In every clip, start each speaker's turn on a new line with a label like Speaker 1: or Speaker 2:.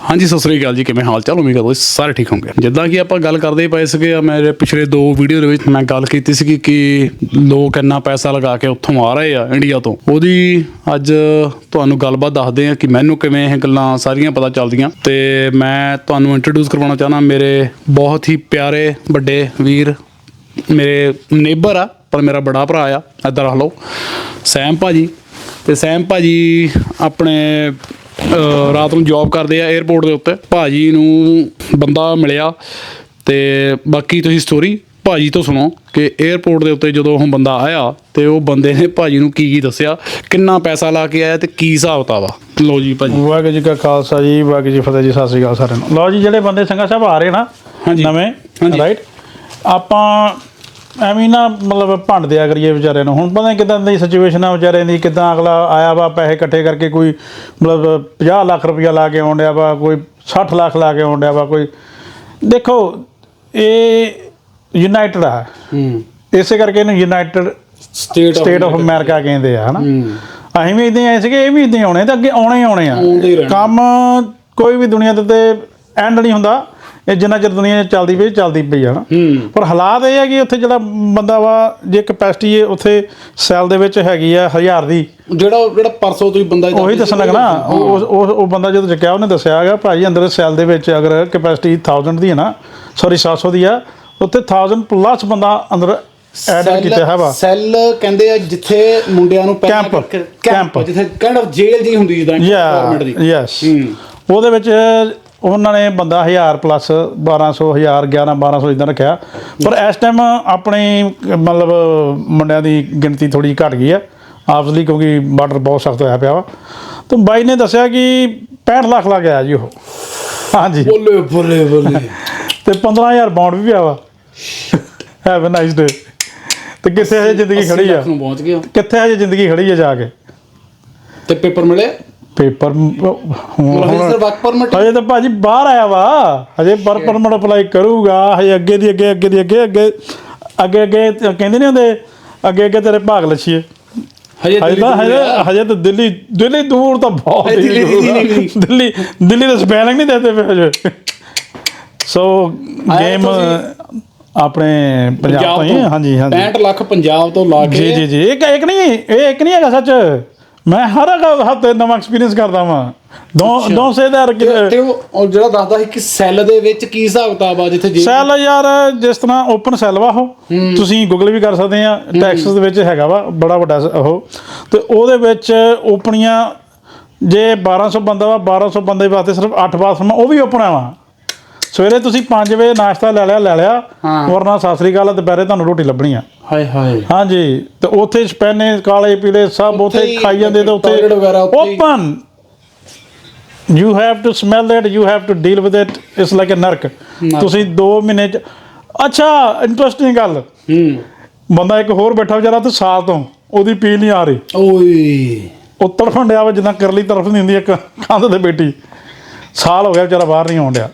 Speaker 1: ਹਾਂਜੀ, ਸਤਿ ਸ੍ਰੀ ਅਕਾਲ ਜੀ, ਕਿਵੇਂ ਹਾਲ ਚਾਲ? ਉਮੀਦ ਕਰਦਾ ਸਾਰੇ ਠੀਕ ਹੋਣਗੇ ਜਿੱਦਾਂ ਕਿ ਆਪਾਂ ਗੱਲ ਕਰਦੇ ਪਏ ਸੀਗੇ ਮੇਰੇ ਪਿਛਲੇ ਦੋ ਵੀਡੀਓ ਦੇ ਵਿੱਚ ਮੈਂ ਗੱਲ ਕੀਤੀ ਸੀ ਕਿ ਲੋਕ ਇੰਨਾ ਪੈਸਾ ਲਗਾ ਕੇ ਉੱਥੋਂ ਆ ਰਹੇ ਆ ਇੰਡੀਆ ਤੋਂ। ਉਹਦੀ ਅੱਜ ਤੁਹਾਨੂੰ ਗੱਲਬਾਤ ਦੱਸਦੇ ਆ ਕਿ ਮੈਨੂੰ ਕਿਵੇਂ ਇਹ ਗੱਲਾਂ ਸਾਰੀਆਂ ਪਤਾ ਚੱਲਦੀਆਂ। ਤੇ ਮੈਂ ਤੁਹਾਨੂੰ ਇੰਟਰੋਡਿਊਸ ਕਰਵਾਉਣਾ ਚਾਹਨਾ ਮੇਰੇ ਬਹੁਤ ਹੀ ਪਿਆਰੇ ਵੱਡੇ ਵੀਰ, ਮੇਰੇ ਨੇਬਰ ਆ, ਪਰ ਮੇਰਾ ਬੜਾ ਭਰਾ ਆ, ਇੱਧਰ ਆ ਲਓ। ਸੈਮ ਭਾਜੀ, ਤੇ ਸੈਮ ਭਾਜੀ ਆਪਣੇ ਰਾਤ ਨੂੰ ਜੌਬ ਕਰਦੇ ਆ 에어ਪੋਰਟ ਦੇ ਉੱਤੇ। ਭਾਜੀ ਨੂੰ ਬੰਦਾ ਮਿਲਿਆ ਤੇ ਬਾਕੀ ਤੁਸੀਂ ਸਟੋਰੀ ਭਾਜੀ ਤੋਂ ਸੁਣੋ ਕਿ 에어ਪੋਰਟ ਦੇ ਉੱਤੇ ਜਦੋਂ ਉਹ ਬੰਦਾ ਆਇਆ ਤੇ ਉਹ ਬੰਦੇ ਨੇ ਭਾਜੀ ਨੂੰ ਕੀ ਕੀ ਦੱਸਿਆ ਕਿੰਨਾ ਪੈਸਾ ਲਾ ਕੇ ਆਇਆ ਤੇ ਕੀ ਹਿਸਾਬ ਤਾਵਾ ਲੋ ਜੀ ਭਾਜੀ।
Speaker 2: ਵਾਹਿਗੁਰੂ ਜੀ ਕਾ ਖਾਲਸਾ ਜੀ ਵਾਹਿਗੁਰੂ ਜੀ ਫਤਿਹ ਜੀ ਸਤਿ ਸ੍ਰੀ ਅਕਾਲ ਸਾਰਿਆਂ ਨੂੰ। ਲੋ ਜੀ ਜਿਹੜੇ ਬੰਦੇ ਸੰਗਾ ਸਾਹਿਬ ਆ ਰਹੇ ਨਾ ਨਵੇਂ ਰਾਈਟ ਆਪਾਂ ਐਵੇਂ ਨਾ ਮਤਲਬ ਭੰਡ ਦਿਆ ਕਰੀਏ ਵਿਚਾਰਿਆਂ ਨੂੰ। ਹੁਣ ਪਤਾ ਕਿਦਾਂ ਦੀ ਸਿਚੁਏਸ਼ਨ ਆ ਵਿਚਾਰਿਆਂ ਦੀ ਕਿਦਾਂ ਅਗਲਾ ਆਇਆ ਵਾ ਪੈਸੇ ਇਕੱਠੇ ਕਰਕੇ ਕੋਈ ਮਤਲਬ 50 ਲੱਖ ਰੁਪਇਆ ਲਾ ਕੇ ਆਉਣ ਡਿਆ ਵਾ ਕੋਈ 60 ਲੱਖ ਲਾ ਕੇ ਆਉਣ ਡਿਆ ਵਾ ਕੋਈ ਦੇਖੋ ਇਹ ਯੂਨਾਈਟਿਡ ਆ।
Speaker 1: ਹੂੰ।
Speaker 2: ਇਸੇ ਕਰਕੇ ਇਹਨੂੰ United
Speaker 1: State
Speaker 2: State of America ਕਹਿੰਦੇ ਆ ਹਨਾ। ਅਸੀਂ ਵੀ ਇਦਾਂ ਆਏ ਸੀਗੇ ਇਹ ਵੀ ਇਦਾਂ ਆਉਣੇ ਤੇ ਅੱਗੇ ਆਉਣੇ ਹੀ ਆਉਣੇ ਆ। ਕੰਮ ਕੋਈ ਵੀ ਦੁਨੀਆ ਦੇ ਤੇ ਐਂਡ ਨਹੀਂ ਹੁੰਦਾ। ਇਹ ਜਿੰਨਾ ਚਿਰ ਦੁਨੀਆ ਚੱਲਦੀ ਪਈ ਚੱਲਦੀ ਪਈ ਆ ਨਾ। ਪਰ ਹਾਲਾਤ ਇਹ ਹੈ ਕਿ ਉੱਥੇ ਜਿਹੜਾ ਬੰਦਾ ਵਾ ਜੇ ਕਪੈਸਿਟੀ ਹੈ ਉੱਥੇ ਸੈੱਲ ਦੇ ਵਿੱਚ ਹੈਗੀ ਆ ਹਜ਼ਾਰ ਦੀ।
Speaker 1: ਜਿਹੜਾ ਜਿਹੜਾ ਪਰਸੋਂ ਤੁਸੀਂ ਬੰਦਾ
Speaker 2: ਉਹੀ ਦੱਸਣ ਲੱਗਾ ਨਾ ਉਹ ਉਹ ਬੰਦਾ ਜਦੋਂ ਚੱਕਿਆ ਉਹਨੇ ਦੱਸਿਆ ਹੈਗਾ ਭਾਜੀ ਅੰਦਰ ਸੈੱਲ ਦੇ ਵਿੱਚ ਅਗਰ ਕਪੈਸਿਟੀ 1000 ਦੀ ਹੈ ਨਾ ਸੌਰੀ 700 ਦੀ ਆ ਉੱਥੇ 1000 ਪਲੱਸ ਬੰਦਾ ਅੰਦਰ ਐਡ ਕੀਤਾ ਹੈ ਵਾ।
Speaker 1: ਸੈੱਲ ਕਹਿੰਦੇ ਆ ਜਿੱਥੇ ਮੁੰਡਿਆਂ ਨੂੰ
Speaker 2: Camp,
Speaker 1: ਕੈਂਪ। ਜਿੱਥੇ ਕਾਈਂਡ ਆਫ ਜੇਲ੍ਹ ਜੀ ਹੁੰਦੀ ਜਿੱਦਾਂ ਗਵਰਨਮੈਂਟ ਦੀ।
Speaker 2: ਯੈਸ ਉਹਦੇ ਵਿੱਚ ਉਹਨਾਂ ਨੇ ਬੰਦਾ 1000 ਪਲੱਸ 1200 1000 11 1200 ਇਦਾਂ ਰੱਖਿਆ। ਪਰ ਇਸ ਟਾਈਮ ਆਪਣੀ ਮਤਲਬ ਮੁੰਡਿਆਂ ਦੀ ਗਿਣਤੀ ਥੋੜੀ ਘਟ ਗਈ ਆ ਆਬਵੀਅਸਲੀ ਕਿਉਂਕਿ ਬਾਰਡਰ ਬਹੁਤ ਸਖਤ ਹੋਇਆ ਪਿਆ ਵਾ। ਤੇ ਬਾਈ ਨੇ ਦੱਸਿਆ ਕਿ 65 ਲੱਖ ਲੱਗ ਗਿਆ ਜੀ ਉਹ। ਹਾਂਜੀ।
Speaker 1: ਬੋਲੇ ਬੋਲੇ ਬੋਲੇ।
Speaker 2: ਤੇ 15000 ਬਾਉਂਡ ਵੀ ਪਿਆ ਵਾ। ਹੈਵ ਅ ਨਾਈਸ ਡੇ ਤੇ ਕਿੱਥੇ ਹਜੇ ਜ਼ਿੰਦਗੀ ਖੜੀ ਆ? ਕਿੱਥੇ ਹਜੇ ਜ਼ਿੰਦਗੀ ਖੜੀ ਆ ਜਾ ਕੇ?
Speaker 1: ਤੇ ਪੇਪਰ ਮਿਲੇ?
Speaker 2: ਪੇਪਰ
Speaker 1: ਹਜੇ ਸਰ ਵਰਕ ਪਰਮਿਟ
Speaker 2: ਹਜੇ ਤਾਂ ਭਾਜੀ ਬਾਹਰ ਆਇਆ ਵਾ। ਹਜੇ ਪਰ ਪਰਮਿਟ ਅਪਲਾਈ ਕਰੂਗਾ। ਹਜੇ ਅੱਗੇ ਦੀ ਅੱਗੇ ਅੱਗੇ ਦੀ ਅੱਗੇ ਅੱਗੇ ਅੱਗੇ ਅੱਗੇ ਕਹਿੰਦੇ ਨਹੀਂ ਹੁੰਦੇ ਅੱਗੇ ਅੱਗੇ ਤੇਰੇ ਭਾਗ ਲੱਛੀਏ
Speaker 1: ਹਜੇ
Speaker 2: ਹਜੇ ਤਾਂ ਹਜੇ ਹਜੇ ਤਾਂ ਦਿੱਲੀ ਦਿੱਲੀ ਦੂਰ ਤਾਂ ਬਹੁਤ
Speaker 1: ਦਿੱਲੀ।
Speaker 2: ਦਿੱਲੀ ਦਿੱਲੀ ਦਾ ਸਪੈਲਿੰਗ ਨਹੀਂ ਦੇਤੇ ਪਏ ਹਜੇ। ਸੋ ਗੇਮ ਆਪਣੇ ਪੰਜਾਬ ਤੋਂ। ਹਾਂਜੀ ਹਾਂਜੀ।
Speaker 1: 65 ਲੱਖ ਪੰਜਾਬ ਤੋਂ ਲਾ ਕੇ।
Speaker 2: ਜੀ ਜੀ ਜੀ। ਇੱਕ ਇੱਕ ਨਹੀਂ ਇਹ ਇੱਕ ਨਹੀਂ ਹੈਗਾ ਸੱਚ। ਮੈਂ ਹਰ ਹਫ਼ਤੇ ਨਵਾਂ ਐਕਸਪੀਰੀਅੰਸ ਕਰਦਾ ਵਾਂ। ਡੋਂਟ ਡੋਂਟ ਸੇ ਦੈਟ
Speaker 1: ਤੇ ਉਹ ਜਿਹੜਾ ਦੱਸਦਾ ਸੀ ਕਿ ਸੈੱਲ ਦੇ ਵਿੱਚ ਕੀ ਹਿਸਾਬ ਕਿਤਾਬ ਆ ਜਿੱਥੇ ਜੇ
Speaker 2: ਸੈੱਲ ਯਾਰ ਜਿਸ ਤਰ੍ਹਾਂ ਓਪਨ ਸੈੱਲ ਵਾ ਉਹ ਤੁਸੀਂ ਗੂਗਲ ਵੀ ਕਰ ਸਕਦੇ ਆ ਟੈਕਸਸ ਦੇ ਵਿੱਚ ਹੈਗਾ ਵਾ ਬੜਾ ਵੱਡਾ ਉਹ। ਤੇ ਉਹਦੇ ਵਿੱਚ ਓਪਨੀਆਂ ਜੇ 1200 ਬੰਦਾ ਵਾ 1200 ਬੰਦੇ ਵਾਸਤੇ ਸਿਰਫ 8 ਬਾਥਰੂਮ ਉਹ ਵੀ ਓਪਨ ਆ ਵਾ। ਸਵੇਰੇ ਤੁਸੀਂ 5 ਵਜੇ ਨਾਸ਼ਤਾ ਲੈ ਲਿਆ ਲੈ ਲਿਆ। ਵਰਨਾ ਸਤਿ ਸ੍ਰੀ ਅਕਾਲ ਆ, ਦੁਪਹਿਰੇ ਤੁਹਾਨੂੰ ਰੋਟੀ ਲੱਭਣੀ ਆ।
Speaker 1: ਹਾਏ ਹਾਏ।
Speaker 2: ਹਾਂਜੀ ਤੇ ਉੱਥੇ ਸਪੈਨੇ ਕਾਲੇ ਪੀਲੇ ਸਭ
Speaker 1: ਉੱਥੇ
Speaker 2: ਖਾਈ ਜਾਂਦੇ ਤੇ ਉੱਥੇ। Open. You have to smell it you have to deal with it it's like a ਨਰਕ ਤੁਸੀਂ 2 ਮਹੀਨੇ ਚ ਅੱਛਾ ਇੰਟਰਸਟਿੰਗ ਗੱਲ।
Speaker 1: ਹੂੰ।
Speaker 2: ਬੰਦਾ ਇੱਕ ਹੋਰ ਬੈਠਾ ਵਿਚਾਰਾ ਤੇ ਸਾਲ ਤੋਂ ਉਹਦੀ ਪੀ ਨਹੀਂ ਆ ਰਹੀ।
Speaker 1: ਓਏ।
Speaker 2: ਉਹ ਤੜਫਣ ਡਿਆ ਵਾ ਜਿੱਦਾਂ ਕਰਲੀ ਤਰਫ ਨਹੀਂ ਹੁੰਦੀ ਇੱਕ ਕੰਧ ਤੇ ਬੈਠੀ। ਸਾਲ ਹੋ ਗਿਆ ਵਿਚਾਰਾ ਬਾਹਰ ਨਹੀਂ ਆਉਣ ਡਿਆ।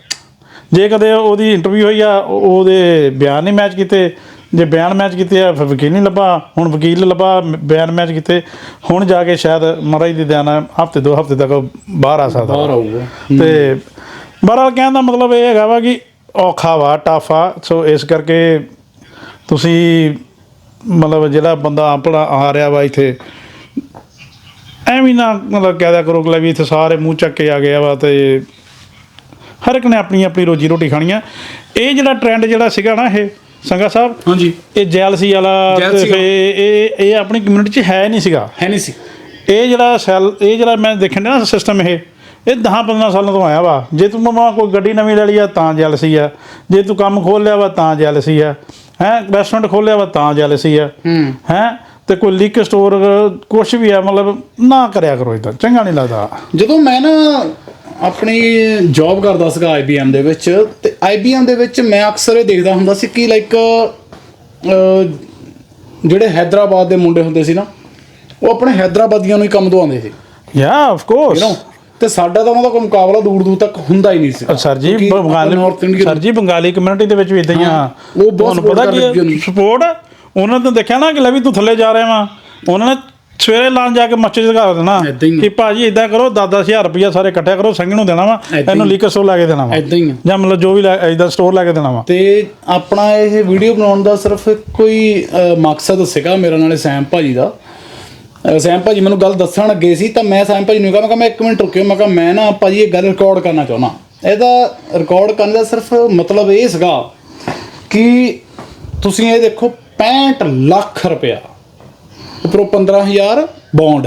Speaker 2: ਜੇ ਕਦੇ ਉਹਦੀ ਇੰਟਰਵਿਊ ਹੋਈ ਆ ਉਹ- ਉਹਦੇ ਬਿਆਨ ਨਹੀਂ ਮੈਚ ਕੀਤੇ। ਜੇ ਬਿਆਨ ਮੈਚ ਕੀਤੇ ਆ ਫਿਰ ਵਕੀਲ ਨਹੀਂ ਲੱਭਾ। ਹੁਣ ਵਕੀਲ ਲੱਭਾ ਬਿਆਨ ਮੈਚ ਕੀਤੇ। ਹੁਣ ਜਾ ਕੇ ਸ਼ਾਇਦ ਮਹਾਰਾਜ ਦੀ ਦਿਆਨਾ ਹਫ਼ਤੇ ਦੋ ਹਫ਼ਤੇ ਤੱਕ ਬਾਹਰ ਆ ਸਕਦਾ।
Speaker 1: ਬਾਹਰ। ਆਊਗਾ।
Speaker 2: ਤੇ ਬਹਰਾਲ ਕਹਿਣ ਦਾ ਮਤਲਬ ਇਹ ਹੈਗਾ ਵਾ ਕਿ ਔਖਾ ਵਾ ਟਫ ਸੋ ਇਸ ਕਰਕੇ ਤੁਸੀਂ ਮਤਲਬ ਜਿਹੜਾ ਬੰਦਾ ਆਪਣਾ ਆ ਰਿਹਾ ਵਾ ਇੱਥੇ ਐਵੇਂ ਨਾ ਮਤਲਬ ਕਹਿ ਦਿਆ ਕਰੋ ਕਿ ਵੀ ਇੱਥੇ ਸਾਰੇ ਮੂੰਹ ਚੱਕ ਕੇ ਆ ਗਿਆ ਵਾ ਤੇ ਹਰ ਇੱਕ ਨੇ ਆਪਣੀ ਆਪਣੀ ਰੋਜੀ ਰੋਟੀ ਖਾਣੀ ਆ। ਇਹ ਜਿਹੜਾ ਟ੍ਰੈਂਡ ਜਿਹੜਾ ਸੀਗਾ ਨਾ ਇਹ ਸੰਗਾ ਸਾਹਿਬ?
Speaker 1: ਹਾਂਜੀ।
Speaker 2: ਇਹ ਜੈਲਸੀ ਵਾਲਾ ਤੇ ਇਹ ਇਹ ਆਪਣੀ ਕਮਿਊਨਿਟੀ 'ਚ ਹੈ ਨਹੀਂ ਸੀਗਾ।
Speaker 1: ਹੈ ਨਹੀਂ ਸੀ।
Speaker 2: ਇਹ ਜਿਹੜਾ ਸੈਲ ਇਹ ਜਿਹੜਾ ਮੈਂ ਦੇਖਣ ਨਾ ਸਿਸਟਮ ਇਹ ਇਹ 10 15 ਸਾਲਾਂ ਤੋਂ ਆਇਆ ਵਾ। ਜੇ ਤੂੰ ਮਮਾ ਕੋਈ ਗੱਡੀ ਨਵੀਂ ਲੈ ਲਈ ਆ ਤਾਂ ਜੈਲਸੀ ਆ। ਜੇ ਤੂੰ ਕੰਮ ਖੋਲ ਲਿਆ ਵਾ ਤਾਂ ਜੈਲਸੀ ਆ। ਹੈ ਰੈਸਟੋਰੈਂਟ ਖੋਲਿਆ ਵਾ ਤਾਂ ਜੈਲਸੀ ਆ।
Speaker 1: ਹੂੰ।
Speaker 2: ਹੈ ਤੇ ਕੋਈ ਲੀਕ ਸਟੋਰ ਕੁਝ ਵੀ ਆ ਮਤਲਬ ਨਾ ਕਰਿਆ ਕਰੋ ਇਦਾਂ ਚੰਗਾ ਨਹੀਂ ਲੱਗਦਾ।
Speaker 1: ਜਦੋਂ ਮੈਂ ਨਾ ਆਪਣੀ ਜੌਬ ਕਰਦਾ ਸੀਗਾ IBM ਦੇ ਵਿੱਚ ਤੇ IBM ਦੇ ਵਿੱਚ ਮੈਂ ਅਕਸਰ ਇਹ ਦੇਖਦਾ ਹੁੰਦਾ ਸੀ ਕਿ ਲਾਈਕ ਜਿਹੜੇ ਹੈਦਰਾਬਾਦ ਦੇ ਮੁੰਡੇ ਹੁੰਦੇ ਸੀ ਨਾ ਉਹ ਆਪਣੇ ਹੈਦਰਾਬਾਦੀਆਂ ਨੂੰ ਹੀ ਕੰਮ ਦਵਾਉਂਦੇ ਸੀ।
Speaker 2: ਯਾ ਆਫ ਕੋਰਸ
Speaker 1: ਤੇ ਸਾਡਾ ਤਾਂ ਉਹਨਾਂ ਦਾ ਕੋਈ ਮੁਕਾਬਲਾ ਦੂਰ ਦੂਰ ਤੱਕ ਹੁੰਦਾ ਹੀ ਨਹੀਂ ਸੀ।
Speaker 2: ਸਰ ਜੀ ਬੰਗਾਲੀ ਸਰ ਜੀ ਬੰਗਾਲੀ ਕਮਿਊਨਿਟੀ ਦੇ ਵਿੱਚ ਵੀ ਇਦਾਂ ਹੀ ਆ।
Speaker 1: ਉਹ ਬਹੁਤ
Speaker 2: ਪਤਾ ਕੀ। ਸਪੋਰਟ ਉਹਨਾਂ ਨੇ ਦੇਖਿਆ ਨਾ ਕਿ ਲੈ ਵੀ ਤੂੰ ਥੱਲੇ ਜਾ ਰਿਹਾ ਵਾ। ਉਹਨਾਂ ਨੇ ਸਵੇਰੇ ਲਾਂ ਜਾ ਕੇ ਮੱਛੀ ਜਗਾ ਦੇਣਾ।
Speaker 1: ਏਦਾਂ ਹੀ ਆ।
Speaker 2: ਕਿ ਭਾਜੀ ਇਦਾਂ ਕਰੋ 10-10000 ਰੁਪਇਆ ਸਾਰੇ ਇਕੱਠਿਆ ਕਰੋ ਸੰਗ ਨੂੰ ਦੇਣਾ ਵਾ
Speaker 1: ਏਦਾਂ
Speaker 2: ਇਹਨੂੰ
Speaker 1: ਹੀ।
Speaker 2: ਲੀਕਰ ਸਟੋਰ ਲੈ ਕੇ ਦੇਣਾ ਵਾ।
Speaker 1: ਐਦਾਂ ਹੀ ਆ।
Speaker 2: ਜਾਂ ਮਤਲਬ ਜੋ ਵੀ ਇਦਾਂ ਸਟੋਰ ਲੈ ਕੇ ਦੇਣਾ ਵਾ।
Speaker 1: ਤੇ ਆਪਣਾ ਇਹ ਵੀਡੀਓ ਬਣਾਉਣ ਦਾ ਸਿਰਫ ਕੋਈ ਮਕਸਦ ਸੀਗਾ ਮੇਰਾ ਨਾਲੇ ਸੈਮ ਭਾਜੀ ਦਾ। ਅ, ਸੈਮ ਭਾਜੀ ਮੈਨੂੰ ਗੱਲ ਦੱਸਣ ਲੱਗੇ ਸੀ ਤਾਂ ਮੈਂ ਸੈਮ ਭਾਜੀ ਨੂੰ ਕਿਹਾ ਮੈਂ ਕਿਹਾ ਮੈਂ ਇੱਕ ਮਿੰਟ ਰੁਕਿਓ। ਮੈਂ ਕਿਹਾ ਮੈਂ ਨਾ ਭਾਜੀ ਇਹ ਗੱਲ ਰਿਕਾਰਡ ਕਰਨਾ ਚਾਹੁੰਦਾ। ਇਹਦਾ ਰਿਕਾਰਡ ਕਰਨ ਦਾ ਸਿਰਫ ਮਤਲਬ ਇਹ ਸੀਗਾ ਕਿ ਤੁਸੀਂ ਇਹ ਦੇਖੋ 65 ਲੱਖ ਰੁਪਇਆ ਉੱਪਰੋਂ 15000 ਬੌਂਡ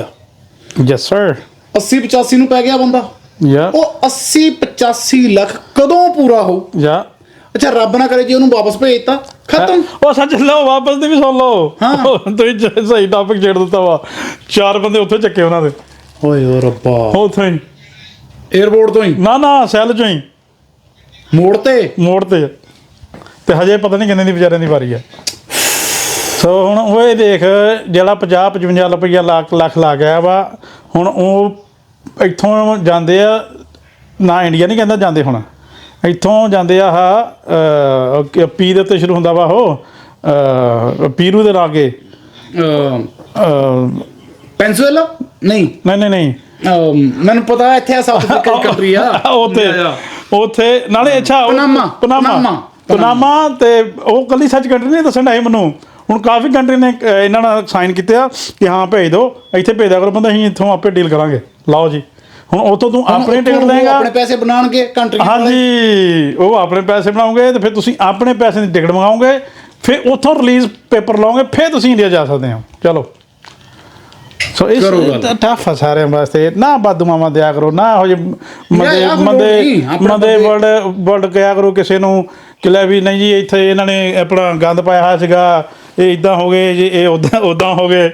Speaker 2: ਯੈਸ ਸਰ
Speaker 1: 80 85 ਨੂੰ ਪੈ ਗਿਆ ਬੰਦਾ।
Speaker 2: ਯਾ
Speaker 1: ਉਹ 80 85 ਲੱਖ ਕਦੋਂ ਪੂਰਾ ਹੋਊ
Speaker 2: ਯਾ
Speaker 1: ਅੱਛਾ ਰੱਬ ਨਾ ਕਰੇ ਜੇ ਉਹਨੂੰ ਵਾਪਸ ਭੇਜਤਾ। ਖਤਮ।
Speaker 2: ਉਹ ਸੱਚ ਲਓ ਵਾਪਸ ਦੀ ਵੀ ਸੁਣ ਲਓ।
Speaker 1: ਹਾਂ।
Speaker 2: ਤੁਸੀਂ ਸਹੀ ਟਾਪਿਕ ਛੇੜ ਦਿੱਤਾ ਵਾ। ਚਾਰ ਬੰਦੇ ਉੱਥੇ ਚੱਕੇ ਉਹਨਾਂ ਦੇ।
Speaker 1: ਓਏ ਓ ਰੱਬਾ।
Speaker 2: ਉੱਥੇ ਹੀ
Speaker 1: 에어ਪੋਰਟ ਤੋਂ ਹੀ?
Speaker 2: ਨਾ ਨਾ ਸੈੱਲ ਚੋਂ ਹੀ।
Speaker 1: ਮੋੜ ਤੇ?
Speaker 2: ਮੋੜ ਤੇ। ਤੇ ਹਜੇ ਪਤਾ ਨਹੀਂ ਕਿੰਨੇ ਦੀ ਵਿਚਾਰਿਆਂ ਦੀ ਵਾਰੀ ਆ। ਸੋ ਹੁਣ ਉਹ ਇਹ ਦੇਖ ਜਿਹੜਾ 50 55 ਰੁਪਈਆ ਲੱਖ ਲੱਖ ਲਾ ਗਿਆ ਵਾ ਹੁਣ ਉਹ ਇੱਥੋਂ ਜਾਂਦੇ ਆ ਨਾ ਇੰਡੀਆ ਨਹੀਂ ਕਹਿੰਦਾ ਜਾਂਦੇ ਹੁਣ ਇੱਥੋਂ ਜਾਂਦੇ ਆ ਆਹ ਪੀ ਦੇ ਉੱਤੇ ਸ਼ੁਰੂ ਹੁੰਦਾ ਵਾ ਉਹ ਪੀਰੂ ਦੇ ਲਾਗੇ।
Speaker 1: ਪੈਂਸੂਏਲਾ ਨਹੀਂ।
Speaker 2: ਨਹੀਂ ਨਹੀਂ
Speaker 1: ਮੈਨੂੰ ਪਤਾ ਇੱਥੇ ਆ ਸਾਊਥ ਅਫਰੀਕਾ ਕੰਟਰੀ ਆ।
Speaker 2: ਉੱਥੇ। ਉੱਥੇ ਨਾਲੇ ਅੱਛਾ
Speaker 1: ਪਨਾਮਾ,
Speaker 2: ਪਨਾਮਾ।
Speaker 1: ਪਨਾਮਾ,
Speaker 2: ਤੇ ਉਹ ਕੱਲੀ ਸੱਚ ਕੰਟਰੀ ਨਹੀਂ ਦੱਸਣ ਡਾਈ ਮੈਨੂੰ। ਹੁਣ ਕਾਫੀ ਕੰਟਰੀ ਨੇ ਅਹ, ਇਹਨਾਂ ਨਾਲ ਸਾਈਨ ਕੀਤੇ ਆ ਕਿ ਹਾਂ ਭੇਜ ਦਿਓ ਇੱਥੇ ਭੇਜ ਦਿਆ ਕਰੋ ਬੰਦਾ ਅਸੀਂ ਇੱਥੋਂ ਆਪੇ ਡੀਲ ਕਰਾਂਗੇ। ਲਓ ਜੀ। ਹੁਣ ਉੱਥੋਂ ਤੂੰ ਆਪਣੇ ਟਿਕਟ
Speaker 1: ਉਹ
Speaker 2: ਲਏਗਾ।
Speaker 1: ਆਪਣੇ ਪੈਸੇ ਬਣਾਉਣਗੇ ਕੰਟਰੀ
Speaker 2: ਹਾਂਜੀ ਉਹ ਆਪਣੇ ਪੈਸੇ ਬਣਾਓਗੇ ਤੇ ਫਿਰ ਤੁਸੀਂ ਆਪਣੇ ਪੈਸੇ ਦੀ ਟਿਕਟ ਮੰਗਾਓਗੇ ਫਿਰ ਉੱਥੋਂ ਰਿਲੀਜ਼ ਪੇਪਰ ਲਾਓਗੇ ਫਿਰ ਤੁਸੀਂ ਇੰਡੀਆ ਜਾ ਸਕਦੇ ਹੋ। ਚਲੋ। ਸੋ ਇਸ
Speaker 1: ਕਰੋ ਗੱਲ।
Speaker 2: ਟਫ ਆ ਸਾਰਿਆਂ ਵਾਸਤੇ। ਨਾ ਬਾਦੂਮਾਵਾ ਦਿਆ ਕਰੋ ਨਾ ਹੋ ਜੇ ਮੰਦੇ
Speaker 1: ਯਾਰ, ਕੋਈ ਲੋੜ
Speaker 2: ਮੰਦੇ
Speaker 1: ਨਹੀਂ, ਆਪਣੇ
Speaker 2: ਮੰਦੇ
Speaker 1: ਬੰਦੇ-
Speaker 2: ਵਰਲਡ ਵਰਲਡ ਕਿਹਾ ਕਰੋ ਕਿਸੇ ਨੂੰ ਕਿ ਲੈ ਵੀ ਨਹੀਂ ਜੀ ਇੱਥੇ ਇਹਨਾਂ ਨੇ ਆਪਣਾ ਗੰਦ ਪਾਇਆ ਹੋਇਆ ਸੀਗਾ। ਇਹ ਇਦਾਂ ਹੋ ਗਏ ਜੀ ਇਹ ਉਦਾਂ ਉਦਾਂ ਹੋ ਗਏ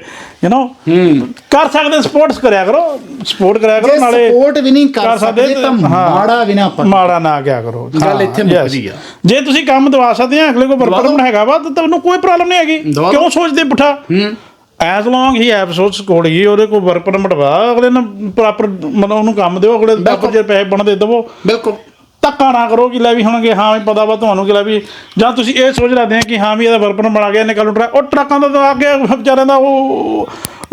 Speaker 2: ਯੂ نو ਕਰ ਸਕਦੇ ਸਪੋਰਟਸ ਕਰਿਆ ਕਰੋ ਸਪੋਰਟ ਕਰਿਆ ਕਰੋ
Speaker 1: ਜੇ
Speaker 2: ਨਾਲੇ
Speaker 1: ਸਪੋਰਟ ਵੀ ਨਹੀਂ ਕਰ
Speaker 2: ਸਕਦੇ
Speaker 1: ਤਾਂ। ਮਾੜਾ ਵੀ ਨਾ
Speaker 2: ਮਾੜਾ ਨਾ ਕਿਆ ਕਰੋ
Speaker 1: ਗੱਲ ਇੱਥੇ. ਮੁੱਕਦੀ ਆ।
Speaker 2: ਜੇ ਤੁਸੀਂ ਕੰਮ ਦਵਾ ਸਕਦੇ ਆ ਅਗਲੇ ਕੋਲ
Speaker 1: ਦਿਓ।
Speaker 2: ਹੈਗਾ ਵਾ ਤਾਂ ਤੁਹਾਨੂੰ ਕੋਈ ਪ੍ਰੋਬਲਮ ਨਹੀਂ ਹੈਗੀ ਕਿਉਂ। ਸੋਚਦੇ ਪੁੱਠਾ ਐਸ ਲੌਂਗ ਹੀ ਐਪਸੋਡਸ ਕੋਡ ਹੀ ਉਹਦੇ ਕੋਲ ਵਰਕ ਪਰਮਿਟ ਵਾ ਅਗਲੇ ਨੂੰ ਪ੍ਰੋਪਰ ਮਤਲਬ ਉਹਨੂੰ ਕੰਮ ਦਿਓ ਅਗਲੇ ਨੂੰ ਪ੍ਰੋਪਰ ਜੇ ਪੈਸੇ ਬਣਦੇ ਦੇਵੋ
Speaker 1: ਬਿਲਕੁਲ
Speaker 2: ਧੱਕਾ ਨਾ ਕਰੋ ਕਿ ਲੈ ਵੀ ਹੁਣਗੇ ਹਾਂ ਵੀ ਪਤਾ ਵਾ ਤੁਹਾਨੂੰ ਕਿ ਲੈ ਵੀ ਜਾਂ ਤੁਸੀਂ ਇਹ ਸੋਚ ਰੱਖਦੇ ਆ ਕਿ ਹਾਂ ਵੀ ਇਹਦਾ ਪਰਮਿਟ ਬਣਾ ਗਿਆ ਇਹਨੇ ਕੱਲ ਨੂੰ ਟਰੱਕ ਉਹ ਟਰੱਕਾਂ ਦਾ ਤਾਂ ਅੱਗੇ ਵਿਚਾਰਿਆਂ ਦਾ ਉਹ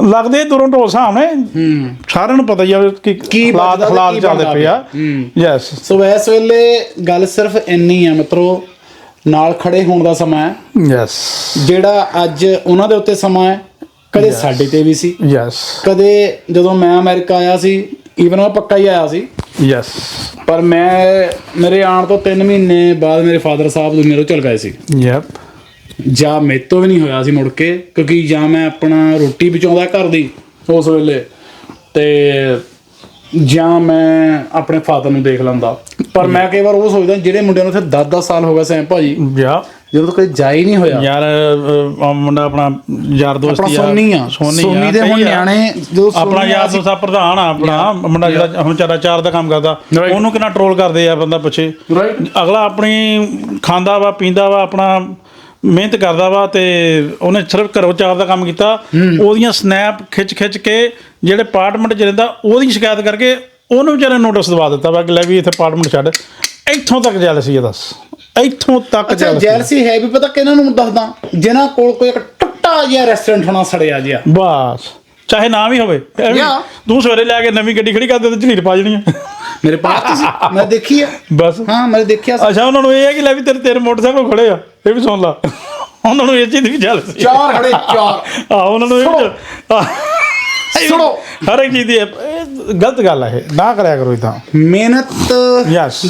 Speaker 2: ਲੱਗਦੇ ਦੂਰੋਂ ਢੋਲ ਸਾਹਮਣੇ
Speaker 1: ਹੂੰ।
Speaker 2: ਸਾਰਿਆਂ ਨੂੰ ਪਤਾ ਹੀ ਆ ਕਿ
Speaker 1: ਕੀ
Speaker 2: ਹਾਲਾਤ ਹਾਲਾਤ ਚੱਲਦੇ ਪਏ ਆ। ਯੈਸ
Speaker 1: ਸੋ ਇਸ ਵੇਲੇ ਗੱਲ ਸਿਰਫ ਇੰਨੀ ਆ ਮਿੱਤਰੋ ਨਾਲ ਖੜੇ ਹੋਣ ਦਾ ਸਮਾਂ ਹੈ।
Speaker 2: ਯੈਸ
Speaker 1: ਜਿਹੜਾ ਅੱਜ ਉਹਨਾਂ ਦੇ ਉੱਤੇ ਸਮਾਂ ਹੈ ਕਦੇ ਸਾਡੇ ਤੇ ਵੀ ਸੀ।
Speaker 2: ਯੈਸ
Speaker 1: ਕਦੇ ਜਦੋਂ ਮੈਂ ਅਮਰੀਕਾ ਆਇਆ ਸੀ ਈਵਨ ਉਹ ਪੱਕਾ ਹੀ ਆਇਆ ਸੀ।
Speaker 2: ਯੈਸ
Speaker 1: ਪਰ ਮੈਂ ਮੇਰੇ ਆਉਣ ਤੋਂ 3 ਮਹੀਨੇ ਬਾਅਦ ਮੇਰੇ ਫਾਦਰ ਸਾਹਿਬ ਦੁਨੀਆ ਤੋਂ ਚਲ ਗਏ ਸੀ।
Speaker 2: ਯੈਪ
Speaker 1: ਜਾਂ ਮੇਰੇ ਤੋਂ ਵੀ ਨਹੀਂ ਹੋਇਆ ਸੀ ਮੁੜ ਕੇ ਕਿਉਂਕਿ ਜਾਂ ਮੈਂ ਆਪਣਾ ਰੋਟੀ ਬਚਾਉਂਦਾ ਘਰ ਦੀ ਉਸ ਵੇਲੇ ਤੇ ਜਾਂ ਮੈਂ ਆਪਣੇ ਫਾਦਰ ਨੂੰ ਦੇਖ ਲੈਂਦਾ। ਪਰ ਮੈਂ ਕਈ ਵਾਰ ਉਹ ਸੋਚਦਾ ਜਿਹੜੇ ਮੁੰਡਿਆਂ ਨੂੰ ਇੱਥੇ 10-10 ਸਾਲ ਹੋ ਗਏ ਸੈਮ ਭਾਜੀ
Speaker 2: ਯਾ
Speaker 1: ਜਦੋਂ ਤੱਕ ਕਦੇ ਜਾ ਹੀ ਨਹੀਂ ਹੋਇਆ।
Speaker 2: ਯਾਰ ਅਹ, ਮੁੰਡਾ ਆਪਣਾ ਯਾਰ ਦੋਸਤ
Speaker 1: ਆਪਣਾ
Speaker 2: ਹੀ ਆ।
Speaker 1: ਸੋਨੀ ਆ।
Speaker 2: ਸੋਨੀ
Speaker 1: ਸੋਨੀ
Speaker 2: ਆ,
Speaker 1: ਦੇ ਹੁਣ
Speaker 2: ਸਹੀ ਆ।
Speaker 1: ਨਿਆਣੇ ਜਦੋਂ
Speaker 2: ਆਪਣਾ ਯਾਰ
Speaker 1: ਆ
Speaker 2: ਦੋਸਤ ਆ ਪ੍ਰਧਾਨ ਆ ਆਪਣਾ। ਮੁੰਡਾ ਜਿਹੜਾ ਹੁਣ ਚਾਰਾ ਚਾਰ ਦਾ ਕੰਮ ਕਰਦਾ।
Speaker 1: Right.
Speaker 2: ਉਹਨੂੰ ਕਿੰਨਾ ਟਰੋਲ ਕਰਦੇ ਆ ਬੰਦਾ ਪਿੱਛੇ. ਅਗਲਾ ਆਪਣੀ ਖਾਂਦਾ ਵਾ ਪੀਂਦਾ ਵਾ ਆਪਣਾ ਮਿਹਨਤ ਕਰਦਾ ਵਾ ਤੇ ਉਹਨੇ ਸਿਰਫ ਘਰੋਂ ਚਾਰ ਦਾ ਕੰਮ ਕੀਤਾ। ਉਹਦੀਆਂ ਸਨੈਪ ਖਿੱਚ ਖਿੱਚ ਕੇ ਜਿਹੜੇ ਅਪਾਰਟਮੈਂਟ 'ਚ ਰਹਿੰਦਾ ਉਹਦੀ ਸ਼ਿਕਾਇਤ ਕਰਕੇ ਉਹਨੂੰ ਵਿਚਾਰੇ ਨੋਟਿਸ ਦਵਾ ਦਿੱਤਾ ਵਾ ਕਿ ਲੈ ਵੀ ਇੱਥੇ ਅਪਾਰਟਮੈਂਟ ਛੱਡ। ਇੱਥੋਂ ਤੱਕ ਜੈਲਸੀ ਹੈ ਦੱਸ। ਇੱਥੋਂ ਤੱਕ
Speaker 1: ਅੱਛਾ
Speaker 2: ਜੈਲਸੀ
Speaker 1: ਹੈ ਵੀ ਪਤਾ ਕਿਹਨਾਂ ਨੂੰ ਦੱਸਦਾ? ਜਿਨ੍ਹਾਂ ਕੋਲ ਕੋਈ ਇੱਕ ਟੁੱਟਾ ਜਿਹਾ ਰੈਸਟੋਰੈਂਟ ਹੋਣਾ ਸੜਿਆ ਜਿਹਾ।
Speaker 2: ਬਸ। ਚਾਹੇ ਨਾ ਵੀ ਹੋਵੇ. ਤੂੰ ਸਵੇਰੇ ਲੈ ਕੇ ਨਵੀਂ ਗੱਡੀ ਖੜੀ ਕਰ ਦੇ ਤੇ ਝਲੀਰ ਪਾ ਜਣੀ ਆ।
Speaker 1: ਮੇਰੇ ਪਾਸ ਤਾਂ ਸੀ। ਮੈਂ ਦੇਖੀ ਆ।
Speaker 2: ਬਸ।
Speaker 1: ਹਾਂ ਮੈਂ ਦੇਖਿਆ ਸੀ।
Speaker 2: ਅੱਛਾ ਉਹਨਾਂ ਨੂੰ ਇਹ ਹੈ ਕਿ ਲੈ ਵੀ ਤੇਰੇ ਤੇਰੇ ਮੋਟਰਸਾਈਕਲ ਖੜੇ ਆ ਇਹ ਵੀ ਸੁਣ ਲਾ। ਉਹਨਾਂ ਨੂੰ ਇਹ ਚੀਜ਼ ਦੀ ਵੀ ਜੈਲਸੀ
Speaker 1: ਚਾਰ ਖੜੇ ਚਾਰ।
Speaker 2: ਆ ਉਹਨਾਂ ਨੂੰ ਇਹ
Speaker 1: ਸੁਣੋ।
Speaker 2: ਹਰ ਇੱਕ ਚੀਜ਼ ਦੀ ਗਲਤ ਗੱਲ ਹੈ ਨਾ ਕਰਿਆ ਕਰੋ ਇਦਾਂ
Speaker 1: ਮਿਹਨਤ
Speaker 2: ਯੈਸ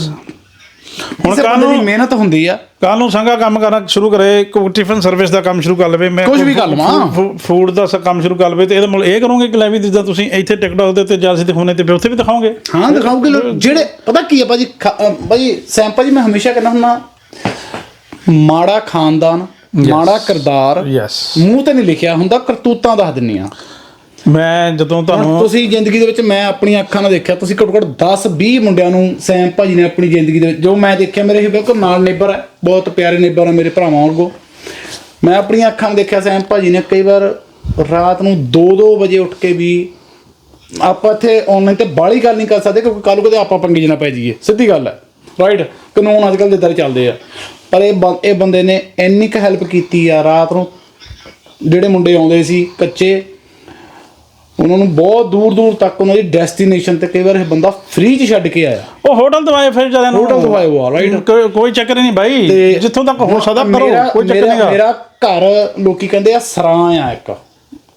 Speaker 2: ਹੁਣ
Speaker 1: ਕਿਸੇ
Speaker 2: ਕੱਲ
Speaker 1: ਬੰਦੇ ਦੀ ਮਿਹਨਤ ਹੁੰਦੀ ਆ।
Speaker 2: ਕੱਲ ਨੂੰ ਸੰਗਾ ਕੰਮ ਕਰਨਾ ਸ਼ੁਰੂ ਕਰੇ ਕੋਈ ਟਿਫਨ ਸਰਵਿਸ ਦਾ ਕੰਮ ਸ਼ੁਰੂ ਕਰ ਲਵੇ ਮੈਂ
Speaker 1: ਕੁਛ ਵੀ ਕਰ ਲਵਾਂ।
Speaker 2: ਫੂਡ ਦਾ ਸ- ਕੰਮ ਸ਼ੁਰੂ ਕਰ ਲਵੇ ਤੇ ਇਹਦਾ ਮਤਲਬ ਇਹ ਕਰੋਗੇ ਕਿ ਲੈ ਵੀ ਜਿੱਦਾਂ ਤੁਸੀਂ ਇੱਥੇ ਟਿਕਟੌਕ ਦੇ ਉੱਤੇ ਜਲਸੀ ਦਿਖਾਉਣੇ ਤੇ ਫਿਰ ਉੱਥੇ ਵੀ ਦਿਖਾਓਗੇ?
Speaker 1: ਹਾਂ ਦਿਖਾਓਗੇ ਲੋਕ ਜਿਹੜੇ ਪਤਾ ਕੀ ਆ ਭਾਜੀ ਖਾ- ਅ, ਭਾਜੀ ਸੈਮ ਭਾਜੀ ਮੈਂ ਹਮੇਸ਼ਾ ਕਹਿੰਦਾ ਹੁੰਦਾ ਮਾੜਾ ਖਾਨਦਾਨ ਮਾੜਾ ਕਿਰਦਾਰ
Speaker 2: ਯੈਸ
Speaker 1: ਮੂੰਹ ਤੇ ਨਹੀਂ ਲਿਖਿਆ ਹੁੰਦਾ ਕਰਤੂਤਾਂ ਦੱਸ ਦਿੰਨੀ ਆ।
Speaker 2: ਮੈਂ ਜਦੋਂ ਤੁਹਾਨੂੰ
Speaker 1: ਤੁਸੀਂ ਜ਼ਿੰਦਗੀ ਦੇ ਵਿੱਚ ਮੈਂ ਆਪਣੀਆਂ ਅੱਖਾਂ ਨਾਲ ਦੇਖਿਆ ਤੁਸੀਂ ਘੱਟੋ ਘੱਟ 10 20 ਮੁੰਡਿਆਂ ਨੂੰ ਸੈਮ ਭਾਜੀ ਨੇ ਆਪਣੀ ਜ਼ਿੰਦਗੀ ਦੇ ਵਿੱਚ ਜੋ ਮੈਂ ਦੇਖਿਆ ਮੇਰੇ ਹੀ ਬਿਲਕੁਲ ਨਾਲ ਨੇਬਰ ਹੈ ਬਹੁਤ ਪਿਆਰੇ ਨੇਬਰ ਹੈ ਮੇਰੇ ਭਰਾਵਾਂ ਵਾਂਗੂ ਮੈਂ ਆਪਣੀਆਂ ਅੱਖਾਂ ਨਾਲ ਦੇਖਿਆ ਸੈਮ ਭਾਜੀ ਨੇ ਕਈ ਵਾਰ ਰਾਤ ਨੂੰ 2-2 ਵਜੇ ਉੱਠ ਕੇ ਵੀ ਆਪਾਂ ਇੱਥੇ ਆਨਲਾਈਨ ਤੇ ਬਾਹਲੀ ਗੱਲ ਨਹੀਂ ਕਰ ਸਕਦੇ ਕਿਉਂਕਿ ਕੱਲ ਨੂੰ ਕਦੇ ਆਪਾਂ ਪੰਗੇ 'ਚ ਨਾ ਪੈ ਜਾਈਏ ਸਿੱਧੀ ਗੱਲ ਹੈ ਰਾਈਟ ਕਾਨੂੰਨ ਅੱਜ ਕੱਲ੍ਹ ਦੇ ਦਰ ਚੱਲਦੇ ਆ। ਪਰ ਇਹ ਇਹ ਬੰਦੇ ਨੇ ਇੰਨੀ ਕੁ ਹੈਲਪ ਕੀਤੀ ਆ ਰਾਤ ਨੂੰ ਜਿਹੜੇ ਮੁੰਡੇ ਆਉਂਦੇ ਸੀ ਕੱਚੇ ਉਹਨਾਂ ਨੂੰ ਬਹੁਤ ਦੂਰ ਦੂਰ ਤੱਕ ਉਹਨਾਂ ਦੀ ਡੈਸਟੀਨੇਸ਼ਨ ਤੇ ਕਈ ਵਾਰ ਇਹ ਬੰਦਾ ਫ੍ਰੀ ਚ ਛੱਡ ਕੇ ਆਇਆ।
Speaker 2: ਉਹ ਹੋਟਲ ਦਵਾਏ ਫਿਰ ਜਦਨ
Speaker 1: ਹੋਟਲ ਦਵਾਏ ਹੋਆ, right?
Speaker 2: ਕੋਈ ਚੱਕਰ ਨਹੀਂ ਭਾਈ ਜਿੱਥੋਂ ਤੱਕ ਹੋ ਸਕਦਾ ਕਰੋ ਕੋਈ ਚੱਕਰ ਨਹੀਂਗਾ।
Speaker 1: ਮੇਰਾ ਘਰ ਲੋਕੀ ਕਹਿੰਦੇ ਆ ਸਰਾਂ ਆ ਇੱਕ।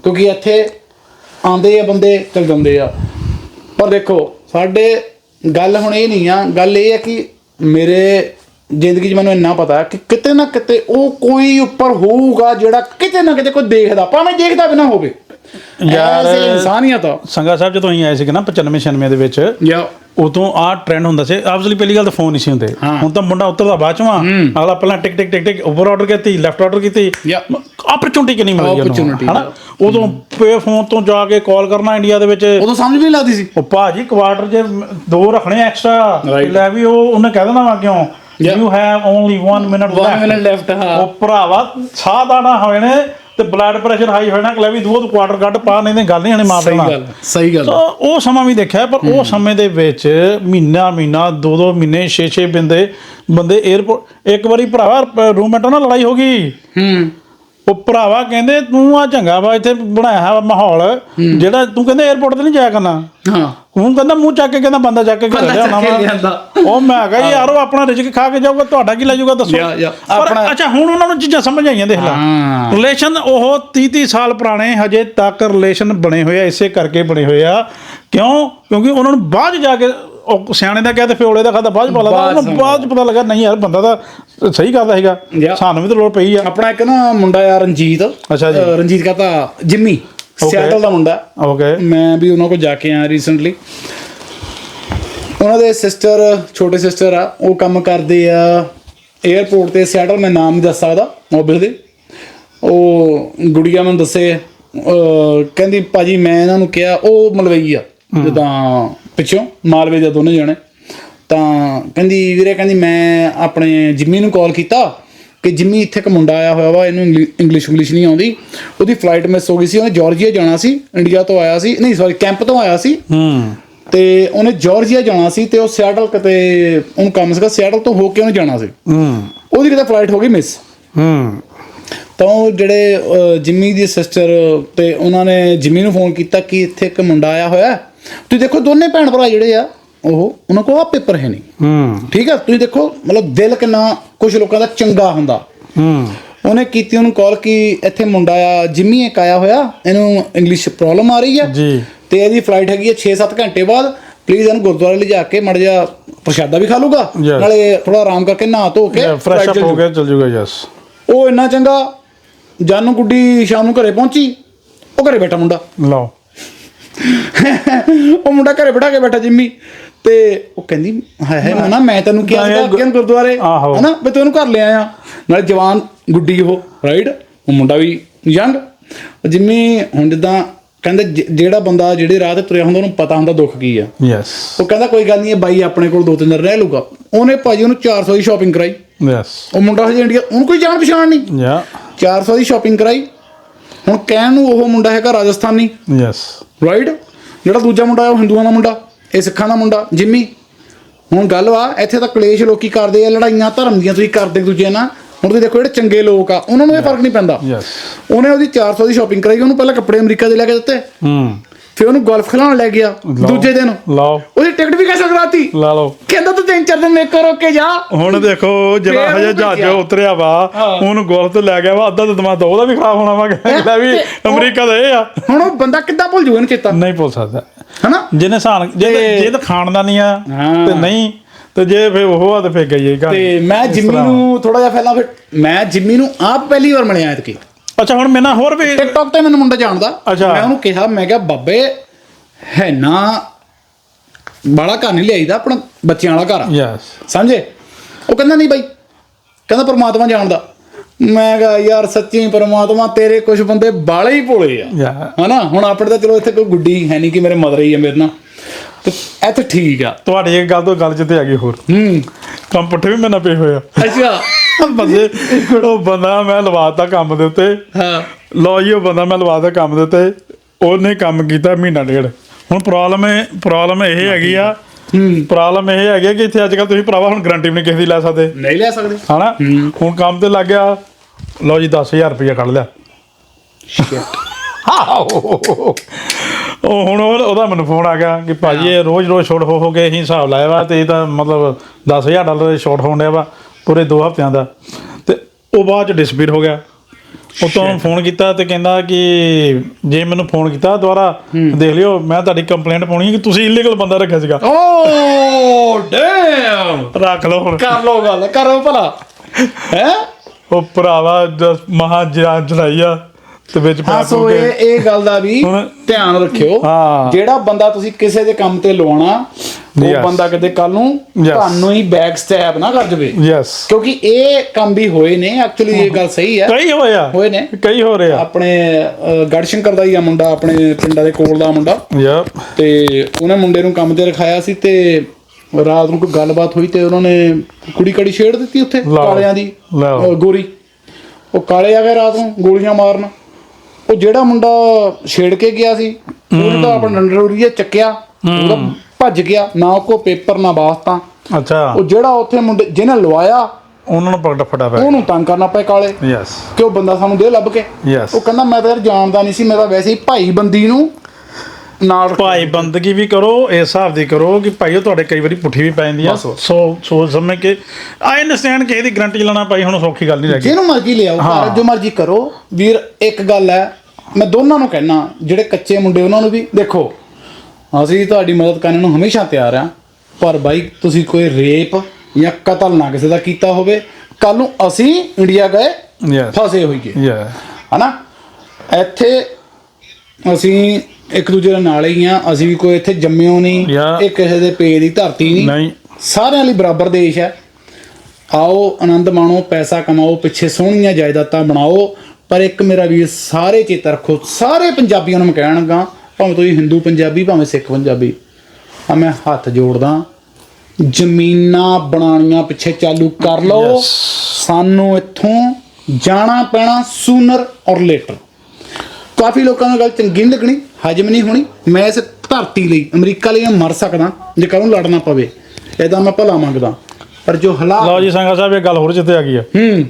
Speaker 1: ਕਿਉਂਕਿ ਇੱਥੇ ਆਉਂਦੇ ਆ ਬੰਦੇ ਚਲ ਜਾਂਦੇ ਆ। ਪਰ ਦੇਖੋ ਸਾਡੇ ਗੱਲ ਹੁਣ ਇਹ ਨਹੀਂ ਆ। ਗੱਲ ਇਹ ਹੈ ਕਿ ਮੇਰੇ ਜ਼ਿੰਦਗੀ 'ਚ ਮੈਨੂੰ ਇੰਨਾ ਪਤਾ ਹੈ ਕਿ ਕਿਤੇ ਨਾ ਕਿਤੇ ਉਹ ਕੋਈ ਉੱਪਰ ਹੋਊਗਾ ਜਿਹੜਾ ਕਿਤੇ ਨਾ ਕਿਤੇ ਕੋਈ ਦੇਖਦਾ ਭਾਵੇਂ ਦੇਖਦਾ ਵੀ ਨਾ ਹੋਵੇ।
Speaker 2: ਯਾਰ-
Speaker 1: ਇਨਸਾਨੀਅਤ।
Speaker 2: ਸੰਗਾ ਸਾਹਿਬ ਜਦੋਂ ਅਸੀਂ ਆਏ ਸੀਗੇ ਨਾ 95 96 ਦੇ ਵਿੱਚ
Speaker 1: ਯਾ।
Speaker 2: ਉਦੋਂ ਆ ਟ੍ਰੈਂਡ ਹੁੰਦਾ ਸੀ। ਆਬਵੀਅਸਲੀ ਪਹਿਲੀ ਗੱਲ ਤਾਂ ਫੋਨ ਨਹੀਂ ਸੀ ਹੁੰਦੇ। ਹੁਣ ਤਾਂ ਮੁੰਡਾ ਉੱਤਰਦਾ ਬਾਅਦ ਚੋਂ ਆ। ਅਗਲਾ ਪਹਿਲਾਂ ਟਿਕ ਟਿਕ ਟਿਕ ਟਿਕ ਉੱਪਰ ਆਰਡਰ ਕੀਤੀ ਲੈਫਟ ਆਰਡਰ ਕੀਤੀ।
Speaker 1: Yeah.
Speaker 2: ਆਪਰਚੁਨਿਟੀ ਕਿੰਨੀ ਮਿਲ ਗਈ
Speaker 1: Opportunity,
Speaker 2: ਹਨਾ? ਉਦੋਂ ਪੇ ਫੋਨ ਤੋਂ ਜਾ ਕੇ ਕਾਲ ਕਰਨਾ ਇੰਡੀਆ ਦੇ ਵਿੱਚ।
Speaker 1: ਉਦੋਂ ਸਮਝ ਵੀ ਨਹੀਂ ਲੱਗਦੀ ਸੀ।
Speaker 2: ਉਹ ਭਾਜੀ ਕੁਆਟਰ ਜੇ ਦੋ ਰੱਖਣੇ ਐਕਸਟਰਾ. ਲੈ ਵੀ ਉਹ ਉਹਨੇ ਕਹਿ ਦੇਣਾ ਵਾ ਕਿਉਂ. You. Have only 1 minute
Speaker 1: 1 minute left ਹਾਂ।
Speaker 2: ਉਹ ਭਰਾਵਾ ਸਾਹ ਦਾ ਨਾ ਹੋਏ ਨੇ। ਤੇ ਬਲੱਡ ਪ੍ਰੈਸ਼ਰ ਹਾਈ ਹੋਣਾ ਲੈ ਵੀ ਦੂਰ ਕੁਆਟਰ ਕੱਢ ਪਾ ਨਹੀਂ ਤੇ ਗੱਲ ਨਹੀਂ ਹਣੇ ਮਾਰ
Speaker 1: ਸਹੀ
Speaker 2: ਦੇਣਾ
Speaker 1: ਗੱਲ ਸਹੀ ਗੱਲ।
Speaker 2: ਤਾਂ ਉਹ ਸਮਾਂ ਵੀ ਦੇਖਿਆ ਪਰ ਉਹ ਸਮੇਂ ਦੇ ਵਿੱਚ ਮਹੀਨਾ ਮਹੀਨਾ ਦੋ ਦੋ ਮਹੀਨੇ ਛੇ ਛੇ ਬੰਦੇ ਬੰਦੇ 에어ਪੋਰਟ ਇੱਕ ਵਾਰੀ ਭਰਾਵਾ ਰੂਮਮੇਟਾਂ ਨਾਲ ਲੜਾਈ ਹੋ ਗਈ।
Speaker 1: ਹੂੰ।
Speaker 2: ਉਹ ਭਰਾਵਾ ਕਹਿੰਦੇ ਤੂੰ ਆ ਚੰਗਾ ਵਾ ਇੱਥੇ ਬਣਾਇਆ ਹੋਇਆ ਮਾਹੌਲ ਜਿਹੜਾ ਤੂੰ ਕਹਿੰਦੇ 에어ਪੋਰਟ ਤੇ ਨਹੀਂ ਜਾਇਆ ਕਰਨਾ।
Speaker 1: ਹਾਂ।
Speaker 2: ਹੁਣ ਕਹਿੰਦਾ ਮੂੰਹ ਚੱਕ ਕੇ ਕਹਿੰਦਾ ਬੰਦਾ ਚੱਕ ਕੇ ਘਰ ਲਿਆਉਣਾ ਵਾ। ਉਹ ਮੈਂ ਕਿਹਾ ਯਾਰ ਉਹ ਆਪਣਾ ਰਿਜਕ ਖਾ ਕੇ ਜਾਊਗਾ ਤੁਹਾਡਾ ਕੀ ਲੈ ਜਾਊਗਾ ਦੱਸੋ।
Speaker 1: ਆਪਣਾ-
Speaker 2: ਅੱਛਾ ਹੁਣ ਉਹਨਾਂ ਨੂੰ ਚੀਜ਼ਾਂ ਸਮਝ ਆਈਆਂ ਦੇਖ ਲੈ। ਰਿਲੇਸ਼ਨ ਉਹ 30 30 ਸਾਲ ਪੁਰਾਣੇ ਹਜੇ ਤੱਕ ਰਿਲੇਸ਼ਨ ਬਣੇ ਹੋਏ ਆ ਇਸੇ ਕਰਕੇ ਬਣੇ ਹੋਏ ਆ। ਕਿਉਂ? ਕਿਉਂਕਿ ਉਹਨਾਂ ਨੂੰ ਬਾਅਦ ਜਾ ਕੇ ਉਹ ਸਿਆਣੇ ਦਾ ਕਹਿ ਤੇ ਫਿਓਲੇ ਦਾ ਖਾਦਾ ਬਾਅਦ 'ਚ ਪਤਾ ਲੱਗਾ
Speaker 1: ਬਾਅਦ
Speaker 2: ਉਹਨੂੰ ਬਾਅਦ 'ਚ ਪਤਾ ਲੱਗਾ ਨਹੀਂ ਯਾਰ ਬੰਦਾ ਤਾਂ ਸਹੀ ਕਰਦਾ
Speaker 1: ਯਾ।
Speaker 2: ਸਾਨੂੰ ਵੀ ਤਾਂ ਲੋੜ ਪਈ ਆ।
Speaker 1: ਆਪਣਾ ਇੱਕ ਨਾ ਮੁੰਡਾ ਆ ਰਣਜੀਤ।
Speaker 2: ਅੱਛਾ ਜੀ।
Speaker 1: ਰਣਜੀਤ ਕਹਤਾ ਜਿੰਮੀ ਸਿਆਟਲ ਦਾ ਮੁੰਡਾ।
Speaker 2: ਓਕੇ
Speaker 1: ਮੈਂ ਵੀ ਉਹਨਾਂ ਕੋਲ ਜਾ ਕੇ ਆਇਆ ਰੀਸੈਂਟਲੀ ਉਹਨਾਂ ਦੇ ਸਿਸਟਰ ਛੋਟੇ ਸਿਸਟਰ ਆ ਉਹ ਕੰਮ ਕਰਦੇ ਆ 에어ਪੋਰਟ ਤੇ ਸਿਆਟਲ ਮੈਂ ਨਾਮ ਨਹੀਂ ਦੱਸ ਸਕਦਾ ਮੋਬਿਲ ਦੇ ਉਹ ਗੁੜੀਆ ਮੈਨੂੰ ਦੱਸੇ ਕਹਿੰਦੀ ਭਾਜੀ ਮੈਂ ਇਹਨਾਂ ਨੂੰ ਕਿਹਾ ਉਹ ਮਲਵਈ ਆ ਜਿੱਦਾਂ ਪਿੱਛੋਂ ਮਾਲਵੇ ਦੇ ਦੋਨੇ ਜਣੇ। ਤਾਂ ਕਹਿੰਦੀ ਵੀਰੇ ਕਹਿੰਦੀ ਮੈਂ ਆਪਣੇ ਜਿੰਮੀ ਨੂੰ ਕਾਲ ਕੀਤਾ ਕਿ ਜਿੰਮੀ ਇੱਥੇ ਇੱਕ ਮੁੰਡਾ ਆਇਆ ਹੋਇਆ ਵਾ ਇਹਨੂੰ ਇੰਗਲਿ- ਇੰਗਲਿਸ਼ ਇੰਗਲਿਸ਼ ਨਹੀਂ ਆਉਂਦੀ। ਉਹਦੀ ਫਲਾਈਟ ਮਿਸ ਹੋ ਗਈ ਸੀ ਉਹਨੇ ਜਾਰਜੀਆ ਜਾਣਾ ਸੀ ਇੰਡੀਆ ਤੋਂ ਆਇਆ ਸੀ ਨਹੀਂ ਸੌਰੀ ਕੈਂਪ ਤੋਂ ਆਇਆ ਸੀ।
Speaker 2: ਹੂੰ।
Speaker 1: ਤੇ ਉਹਨੇ ਜਾਰਜੀਆ ਜਾਣਾ ਸੀ ਤੇ ਉਹ ਸਿਆਟਲ ਕਿਤੇ ਉਹਨੂੰ ਕੰਮ ਸੀਗਾ ਸਿਆਟਲ ਤੋਂ ਹੋ ਕੇ ਉਹਨੇ ਜਾਣਾ ਸੀ।
Speaker 2: ਹੂੰ।
Speaker 1: ਉਹਦੀ ਕਿਤੇ ਫਲਾਈਟ ਹੋ ਗਈ ਮਿਸ
Speaker 2: ਹੂੰ।
Speaker 1: ਤਾਂ ਉਹ ਜਿਹੜੇ ਜਿੰਮੀ ਦੀ ਸਿਸਟਰ ਤੇ ਉਹਨਾਂ ਨੇ ਜਿੰਮੀ ਨੂੰ ਫੋਨ ਕੀਤਾ ਕਿ ਇੱਥੇ ਇੱਕ ਮੁੰਡਾ ਆਇਆ ਹੋਇਆ। ਤੁਸੀਂ ਦੇਖੋ ਦੋਨੇ ਭੈਣ ਭਰਾ ਜਿਹੜੇ ਆ ਉਹ ਉਹਨਾਂ ਕੋਲ ਆ ਪੇਪਰ ਹੈ ਨਹੀਂ।
Speaker 2: ਹੂੰ।
Speaker 1: ਠੀਕ ਆ? ਤੁਸੀਂ ਦੇਖੋ ਮਤਲਬ ਦਿਲ ਕਿੰਨਾ ਕੁਝ ਲੋਕਾਂ ਦਾ ਚੰਗਾ ਹੁੰਦਾ।
Speaker 2: ਹੂੰ।
Speaker 1: ਉਹਨੇ ਕੀਤੀ ਉਹਨੂੰ ਕਾਲ ਕਿ ਇੱਥੇ ਮੁੰਡਾ ਆ ਜਿੰਮੀ ਇੱਕ ਆਇਆ ਹੋਇਆ ਇਹਨੂੰ ਇੰਗਲਿਸ਼ ਪ੍ਰੋਬਲਮ ਆ ਰਹੀ ਆ।
Speaker 2: ਜੀ।
Speaker 1: ਤੇ ਇਹਦੀ ਫਲਾਈਟ ਹੈਗੀ ਹੈ 6-7 ਘੰਟੇ ਬਾਅਦ ਪਲੀਜ਼ ਇਹਨੂੰ ਗੁਰਦੁਆਰੇ ਲਿਜਾ ਕੇ ਮੜ ਜਾ ਪ੍ਰਸ਼ਾਦਾ ਵੀ ਖਾ ਲੂਗਾ. ਨਾਲੇ ਥੋੜਾ ਆਰਾਮ ਕਰਕੇ ਨਹਾ ਧੋ ਕੇ
Speaker 2: ਫਰੈਸ਼ ਅਪ ਹੋ। ਕੇ ਚੱਲ ਜੂਗਾ ਯਸ
Speaker 1: ਉਹ ਇੰਨਾ ਚੰਗਾ ਜਾਨੂ ਗੁੱਡੀ ਸ਼ਾਮ ਨੂੰ ਘਰੇ ਪਹੁੰਚੀ। ਉਹ ਘਰੇ ਬੈਠਾ ਮੁੰਡਾ।
Speaker 2: ਲਓ।
Speaker 1: ਉਹ ਮੁੰਡਾ ਘਰੇ ਬਿਠਾ ਕੇ ਬੈਠਾ ਜਿੰਮੀ ਤੇ ਉਹ ਕਹਿੰਦੀ ਹਾਏ ਹਾਏ ਮਨਾ ਮੈਂ ਤੈਨੂੰ ਕਿਹਾ ਸੀਗਾ ਅੱਗੇ ਗੁਰਦੁਆਰੇ। ਹਨਾ ਵੀ ਤੂੰ ਇਹਨੂੰ ਘਰ ਲਿਆ ਆ ਨਾਲੇ ਜਵਾਨ ਗੁੱਡੀ ਉਹ ਰਾਈਟ ਉਹ ਮੁੰਡਾ ਵੀ ਯੰਗ ਜਿੰਮੀ ਹੁਣ ਜਿੱਦਾਂ ਕਹਿੰਦੇ ਜਿਹੜਾ ਬੰਦਾ ਜਿਹੜੇ ਰਾਹ ਤੇ ਤੁਰਿਆ ਹੁੰਦਾ ਉਹਨੂੰ ਪਤਾ ਹੁੰਦਾ ਦੁੱਖ ਕੀ ਆ।
Speaker 2: ਯਸ
Speaker 1: ਉਹ ਕਹਿੰਦਾ ਕੋਈ ਗੱਲ ਨਹੀਂ ਇਹ ਬਾਈ ਆਪਣੇ ਕੋਲ ਦੋ ਤਿੰਨ ਦਿਨ ਰਹਿ ਲੂਗਾ। ਉਹਨੇ ਭਾਜੀ ਉਹਨੂੰ 400 ਦੀ ਸ਼ਾਪਿੰਗ ਕਰਾਈ।
Speaker 2: ਯਸ
Speaker 1: ਉਹ ਮੁੰਡਾ ਹਜੇ ਇੰਡੀਆ ਉਹਨੂੰ ਕੋਈ ਜਾਣ ਪਛਾਣ ਨਹੀਂ
Speaker 2: ਯਾ
Speaker 1: 400 ਦੀ ਸ਼ਾਪਿੰਗ ਕਰਾਈ। ਹੁਣ ਕਹਿਣ ਨੂੰ ਉਹ ਮੁੰਡਾ ਹੈਗਾ ਰਾਜਸਥਾਨੀ।
Speaker 2: ਯਸ
Speaker 1: ਰਾਈਟ ਜਿਹੜਾ ਦੂਜਾ ਮੁੰਡਾ ਹੈ ਉਹ ਹਿੰਦੂਆਂ ਦਾ ਮੁੰਡਾ ਇਹ ਸਿੱਖਾਂ ਦਾ ਮੁੰਡਾ ਜਿੰਮੀ। ਹੁਣ ਗੱਲ ਵਾ ਇੱਥੇ ਤਾਂ ਕਲੇਸ਼ ਲੋਕੀ ਕਰਦੇ ਆ ਲੜਾਈਆਂ ਧਰਮ ਦੀਆਂ ਤੁਸੀਂ ਕਰਦੇ ਦੂਜੇ ਨਾਲ ਹੁਣ ਤੁਸੀਂ ਦੇਖੋ ਜਿਹੜੇ ਚੰਗੇ ਲੋਕ ਆ ਉਹਨਾਂ ਨੂੰ ਇਹ ਫ਼ਰਕ ਨਹੀਂ ਪੈਂਦਾ।
Speaker 2: ਯਸ
Speaker 1: ਉਹਨੇ ਉਹਦੀ 400 ਦੀ ਸ਼ਾਪਿੰਗ ਕਰਾਈ ਉਹਨੂੰ ਪਹਿਲਾਂ ਕੱਪੜੇ ਅਮਰੀਕਾ ਦੇ ਲੈ ਕੇ ਦਿੱਤੇ।
Speaker 2: ਹੂੰ।
Speaker 1: ਫਿਰ ਉਹਨੂੰ ਗੋਲਫ ਖਿਲਾਉਣ ਲੈ ਗਿਆ ਦੂਜੇ ਦਿਨ।
Speaker 2: ਲਓ।
Speaker 1: ਉਹਦੀ ਟਿਕਟ ਵੀ ਕੈਂਸਲ ਕਰਾਤੀ।
Speaker 2: ਲਾ ਲਓ।
Speaker 1: ਕਹਿੰਦਾ ਤੂੰ ਤਿੰਨ ਚਾਰ ਦਿਨ ਮੇਰੇ ਕੋਲ ਰੁਕ ਕੇ ਜਾ।
Speaker 2: ਹੁਣ ਦੇਖੋ ਜਿਹੜਾ ਹਜੇ ਜਹਾਜ਼। ਉਤਰਿਆ ਵਾ ਉਹਨੂੰ ਗੋਲ ਤੇ ਲੈ ਗਿਆ ਵਾ ਅੱਧਾ ਤਾਂ ਦਿਮਾਗ ਉਹਦਾ ਵੀ ਖਰਾਬ ਹੋਣਾ ਵਾ ਕਹਿੰਦਾ ਵੀ ਅਮਰੀਕਾ ਦਾ ਇਹ ਆ।
Speaker 1: ਹੁਣ ਉਹ ਬੰਦਾ ਕਿੱਦਾਂ ਭੁੱਲ ਜੂ ਇਹਨੂੰ ਚੇਤਾ?
Speaker 2: ਨਹੀਂ ਭੁੱਲ ਸਕਦਾ।
Speaker 1: ਹਨਾ?
Speaker 2: ਜਿਹਨੇ ਸਾਨ ਜੇ
Speaker 1: ਤੇ-
Speaker 2: ਜੇ ਤਾਂ ਖਾਨਦਾਨੀ ਆ। ਤੇ ਨਹੀਂ ਤੇ ਜੇ ਫੇ ਉਹ ਆ ਤੇ ਫੇ ਗਈ ਇਹ ਗੱਲ
Speaker 1: ਤੇ ਮੈਂ ਜਿੰਮੀ ਨੂੰ ਥੋੜਾ ਜਿਹਾ ਪਹਿਲਾਂ ਫਿਰ ਮੈਂ ਜਿੰਮੀ ਨੂੰ ਆਪ ਪਹਿਲੀ ਵਾਰ ਮਿਲਿਆ ਇਤਕੀ
Speaker 2: ਅੱਛਾ ਹੁਣ ਮੇਰੇ ਨਾਲ ਹੋਰ ਵੀ
Speaker 1: ਟਿਕਟੌਕ ਤੇ ਮੈਨੂੰ ਮੁੰਡਾ ਜਾਣਦਾ।
Speaker 2: ਅੱਛਾ।
Speaker 1: ਮੈਂ ਉਹਨੂੰ ਕਿਹਾ ਮੈਂ ਕਿਹਾ ਬਾਬੇ ਹੈ ਨਾ ਬਾਲਾ ਘਰ ਨਹੀਂ ਲਿਆਈਦਾ ਆਪਣਾ ਬੱਚਿਆਂ ਵਾਲਾ ਘਰ ਆ।
Speaker 2: ਯਸ
Speaker 1: ਸਮਝੇ? ਉਹ ਕਹਿੰਦਾ ਨਹੀਂ ਬਾਈ। ਕਹਿੰਦਾ ਪਰਮਾਤਮਾ ਜਾਣਦਾ। ਮੈਂ ਕਿਹਾ ਯਾਰ ਸੱਚੀ ਪਰਮਾਤਮਾ ਤੇਰੇ ਕੁਝ ਬੰਦੇ ਬਾਲੇ ਹੀ ਭੋਲੇ ਆ।
Speaker 2: ਯਾ
Speaker 1: ਹਨਾ? ਹੁਣ ਆਪਣੇ ਤਾਂ ਚਲੋ ਇੱਥੇ ਕੋਈ ਗੁੱਡੀ ਹੈ ਨਹੀਂ ਕਿ ਮੇਰੇ ਮਦਰ ਹੀ ਆ ਮੇਰੇ ਨਾਲ। ਤੇ ਇੱਥੇ ਠੀਕ ਆ।
Speaker 2: ਤੁਹਾਡੀ ਇੱਕ ਗੱਲ ਤੋਂ ਗੱਲ ਜਿੱਤੇ ਆ ਗਈ ਹੋਰ।
Speaker 1: ਹੂੰ।
Speaker 2: ਕੰਮ ਪੁੱਠੇ ਵੀ ਮੇਰੇ ਨਾਲ ਪਏ ਹੋਇਆ
Speaker 1: ਅੱਛਾ।
Speaker 2: ਬੰਦੇ ਉਹ ਬੰਦਾ ਮੈਂ ਲਵਾਤਾ ਕੰਮ ਦੇ ਉੱਤੇ।
Speaker 1: ਹਾਂ।
Speaker 2: ਲਓ ਜੀ ਉਹ ਬੰਦਾ ਮੈਂ ਲਵਾਤਾ ਕੰਮ ਦੇ ਉੱਤੇ। ਉਹਨੇ ਕੰਮ ਕੀਤਾ ਮਹੀਨਾ ਡੇਢ। ਹੁਣ ਪ੍ਰੋਬਲਮ ਹੈ ਪ੍ਰੋਬਲਮ ਇਹ ਹੈਗੀ ਆ।
Speaker 1: ਹੂੰ।
Speaker 2: ਪ੍ਰੋਬਲਮ ਇਹ ਹੈਗੀ ਆ ਕਿ ਇੱਥੇ ਅੱਜ ਕੱਲ ਤੁਸੀਂ ਭਰਾਵਾ ਹੁਣ ਗਰੰਟੀ ਵੀ ਨਹੀਂ ਕਿਸੇ ਦੀ ਲੈ ਸਕਦੇ।
Speaker 1: ਨਹੀਂ ਲੈ ਸਕਦੇ।
Speaker 2: ਹਨਾ? ਹੁਣ ਕੰਮ ਤੇ ਲੱਗ ਗਿਆ। ਲਓ ਜੀ 10000 ਰੁਪਇਆ ਕੱਢ ਲਿਆ। ਉਹ ਹੁਣ ਉਹ- ਉਹਦਾ ਮੈਨੂੰ ਫੋਨ ਆ ਗਿਆ ਕਿ ਭਾਜੀ ਇਹ ਰੋਜ਼ ਰੋਜ਼ ਸ਼ਾਰਟ ਹੋ ਹੋ ਕੇ ਅਸੀਂ ਹਿਸਾਬ ਲਾਇਆ ਵਾ ਤੇ ਇਹ ਤਾਂ ਮਤਲਬ 10000 ਡਾਲਰ ਦੇ ਸ਼ਾਰਟ ਹੋਣ ਡਿਆ ਵਾ। ਪੂਰੇ 2 ਹਫ਼ਤਿਆਂ ਦਾ। ਤੇ ਉਹ ਬਾਅਦ ਚ ਡਿਸਪੀਅਰ ਹੋ ਗਿਆ। ਉਹ ਤੋਂ ਫੋਨ ਕੀਤਾ ਤੇ ਕਹਿੰਦਾ ਕਿ ਜੇ ਮੈਨੂੰ ਫੋਨ ਕੀਤਾ ਦੁਬਾਰਾ ਦੇਖ ਲਿਓ ਮੈਂ ਤੁਹਾਡੀ ਕੰਪਲੇਂਟ ਪਾਉਣੀ ਹੈ ਕਿ ਤੁਸੀਂ ਇਲੀਗਲ ਬੰਦਾ ਰੱਖਿਆ ਸੀਗਾ।
Speaker 1: ਓ ਡੈਮ
Speaker 2: ਰੱਖ ਲਓ ਹੁਣ।
Speaker 1: ਕਰ ਲੋ ਗੱਲ ਕਰੋ ਭਲਾ। ਹੈ?
Speaker 2: ਉਹ ਭਰਾਵਾ ਮਹਾ ਜਾਨ ਚੜਾਈ ਆ ਤੇ ਵਿੱਚ ਪੈ
Speaker 1: ਸੋ ਇਹ ਇਹ ਗੱਲ ਦਾ ਵੀ ਧਿਆਨ ਰੱਖਿਓ। ਜਿਹੜਾ ਬੰਦਾ ਤੁਸੀਂ ਕਿਸੇ ਦੇ ਕੰਮ ਤੇ ਲਵਾਉਣਾ ਉਹ
Speaker 2: Yes.
Speaker 1: ਬੰਦਾ ਕਿਤੇ ਕੱਲ ਨੂੰ
Speaker 2: Yes.
Speaker 1: ਤੁਹਾਨੂੰ ਹੀ ਬੈਕ ਸਟੈਪ ਨਾ ਕਰ ਜਵੇ।
Speaker 2: ਯੈਸ
Speaker 1: ਕਿਉਂਕਿ ਇਹ ਕੰਮ ਵੀ ਹੋਏ ਨੇ ਐਕਚੁਅਲੀ ਇਹ ਗੱਲ ਸਹੀ ਹੈ।
Speaker 2: ਕਈ ਹੋਇਆ
Speaker 1: ਹੋਏ ਨੇ।
Speaker 2: ਕਈ ਹੋ ਰਿਹਾ
Speaker 1: ਆਪਣੇ ਅ, ਗੜਸ਼ੰਕਰ ਦਾ ਹੀ ਆ ਮੁੰਡਾ ਆਪਣੇ ਪਿੰਡਾਂ ਦੇ ਕੋਲ ਦਾ ਮੁੰਡਾ।
Speaker 2: ਯਪ
Speaker 1: ਤੇ ਉਹਨੇ ਮੁੰਡੇ ਨੂੰ ਕੰਮ ਤੇ ਰਖਾਇਆ ਸੀ ਤੇ ਰਾਤ ਨੂੰ ਕੋਈ ਗੱਲਬਾਤ ਹੋਈ ਤੇ ਉਹਨਾਂ ਨੇ ਕੁੜੀ ਕੜੀ ਛੇੜ ਦਿੱਤੀ ਉੱਥੇ
Speaker 2: ਲਓ।
Speaker 1: ਕਾਲਿਆਂ ਦੀ
Speaker 2: ਲਓ।
Speaker 1: ਗੋਰੀ। ਉਹ ਕਾਲੇ ਆ ਗਏ ਰਾਤ ਨੂੰ ਗੋਲੀਆਂ ਮਾਰਨ। ਉਹ ਜਿਹੜਾ ਮੁੰਡਾ ਛੇੜ ਕੇ ਗਿਆ ਸੀ ਉਹਨੇ ਤਾਂ ਆਪਣਾ ਡੰਡਰੂਰੀਆ ਚੱਕਿਆ। ਉਹਦਾ ਭੱਜ ਗਿਆ ਨਾ ਕੋ ਪੇਪਰ ਨਾ ਵਾਸਤਾ
Speaker 2: ਅੱਛਾ।
Speaker 1: ਉਹ ਜਿਹੜਾ ਉੱਥੇ ਮੁੰਡੇ ਜਿਹਨੇ ਲਵਾਇਆ
Speaker 2: ਉਹਨਾਂ ਨੂੰ ਪਕੜ ਫਟਾ ਪਿਆ।
Speaker 1: ਉਹਨੂੰ ਤੰਗ ਕਰਨਾ ਪਿਆ ਕਾਲੇ।
Speaker 2: ਯੈਸ
Speaker 1: ਕਿ ਉਹ ਬੰਦਾ ਸਾਨੂੰ ਦੇ ਲੱਭ ਕੇ।
Speaker 2: ਯੈਸ
Speaker 1: ਉਹ ਕਹਿੰਦਾ ਮੈਂ ਤਾਂ ਯਾਰ ਜਾਣਦਾ ਨਹੀਂ ਸੀ ਮੈਂ ਤਾਂ ਵੈਸੇ ਹੀ ਭਾਈ ਬੰਦੀ ਨੂੰ ਨਾਲ।
Speaker 2: ਭਾਈ ਬੰਦਗੀ ਵੀ ਕਰੋ ਇਸ ਹਿਸਾਬ ਦੀ ਕਰੋ ਕਿ ਭਾਈ ਉਹ ਤੁਹਾਡੇ ਕਈ ਵਾਰੀ ਪੁੱਠੀ ਵੀ ਪੈ ਜਾਂਦੀ ਆ। ਸੋ ਸੋਚ ਸਮਝ ਕੇ। ਆਈ ਅੰਡਰਸਟੈਂਡ ਕਿ ਇਹਦੀ ਗਰੰਟੀ ਲੈਣਾ ਭਾਈ ਹੁਣ ਸੌਖੀ ਗੱਲ ਨਹੀਂ ਲੱਗੀ
Speaker 1: ਜਿਹਨੂੰ ਮਰਜ਼ੀ ਲਿਆਓ ਘਰ ਜੋ ਮਰਜ਼ੀ ਕਰੋ। ਵੀਰ ਇੱਕ ਗੱਲ ਹੈ ਮੈਂ ਦੋਨਾਂ ਨੂੰ ਕਹਿਣਾ ਜਿਹੜੇ ਕੱਚੇ ਮੁੰਡੇ ਉਹਨਾਂ ਨੂੰ ਵੀ। ਦੇਖੋ ਅਸੀਂ ਤੁਹਾਡੀ ਮਦਦ ਕਰਨ ਨੂੰ ਹਮੇਸ਼ਾ ਤਿਆਰ ਆ ਪਰ ਬਾਈ ਤੁਸੀਂ ਕੋਈ ਰੇਪ ਜਾਂ ਕਤਲ ਨਾ ਕਿਸੇ ਦਾ ਕੀਤਾ ਹੋਵੇ ਕੱਲ ਨੂੰ ਅਸੀਂ ਇੰਡੀਆ ਗਏ ਫਸੇ ਹੋਈਏ। ਹਨਾ? ਇੱਥੇ ਅਸੀਂ ਇੱਕ ਦੂਜੇ ਦੇ ਨਾਲ ਹੀ ਆ ਅਸੀਂ ਵੀ ਕੋਈ ਇੱਥੇ ਜੰਮਿਓ ਨਹੀਂ. ਇਹ ਕਿਸੇ ਦੇ ਪੇ ਦੀ ਧਰਤੀ ਨਹੀਂ।
Speaker 2: ਨਹੀਂ
Speaker 1: ਸਾਰਿਆਂ ਲਈ ਬਰਾਬਰ ਦੇਸ਼ ਹੈ। ਆਓ ਆਨੰਦ ਮਾਣੋ ਪੈਸਾ ਕਮਾਓ ਪਿੱਛੇ ਸੋਹਣੀਆਂ ਜਾਇਦਾਦਾਂ ਬਣਾਓ ਪਰ ਇੱਕ ਮੇਰਾ ਵੀ ਸਾਰੇ ਚੇਤਾ ਰੱਖੋ ਸਾਰੇ ਪੰਜਾਬੀਆਂ ਨੂੰ ਮੈਂ ਕਹਿਣਗਾ ਭਾਵੇਂ ਤੁਸੀਂ ਹਿੰਦੂ ਪੰਜਾਬੀ ਭਾਵੇਂ ਸਿੱਖ ਪੰਜਾਬੀ ਆ ਮੈਂ ਹੱਥ ਜੋੜਦਾ ਜ਼ਮੀਨਾਂ ਬਣਾਉਣੀਆਂ ਪਿੱਛੇ ਚਾਲੂ ਕਰ ਲਓ. ਸਾਨੂੰ ਇੱਥੋਂ ਜਾਣਾ ਪੈਣਾ ਸੂਨਰ ਔਰ ਲੇਟਰ ਕਾਫੀ ਲੋਕਾਂ ਨੂੰ ਗੱਲ ਚੰਗੀ ਨਹੀਂ ਲੱਗਣੀ ਹਜਮ ਨਹੀਂ ਹੋਣੀ। ਮੈਂ ਇਸ ਧਰਤੀ ਲਈ ਅਮਰੀਕਾ ਲਈ ਮਰ ਸਕਦਾ ਜੇ ਨੂੰ ਲੜਨਾ ਪਵੇ। ਇਹਦਾ ਮੈਂ ਭਲਾ ਮੰਗਦਾ। ਪਰ ਜੋ ਹਾਲਾਤ
Speaker 2: ਲਓ ਜੀ ਸੰਗਾ ਸਾਹਿਬ ਇਹ ਗੱਲ ਹੋਰ ਜਿੱਤੇ ਆ ਗਈ ਆ।
Speaker 1: ਹੂੰ।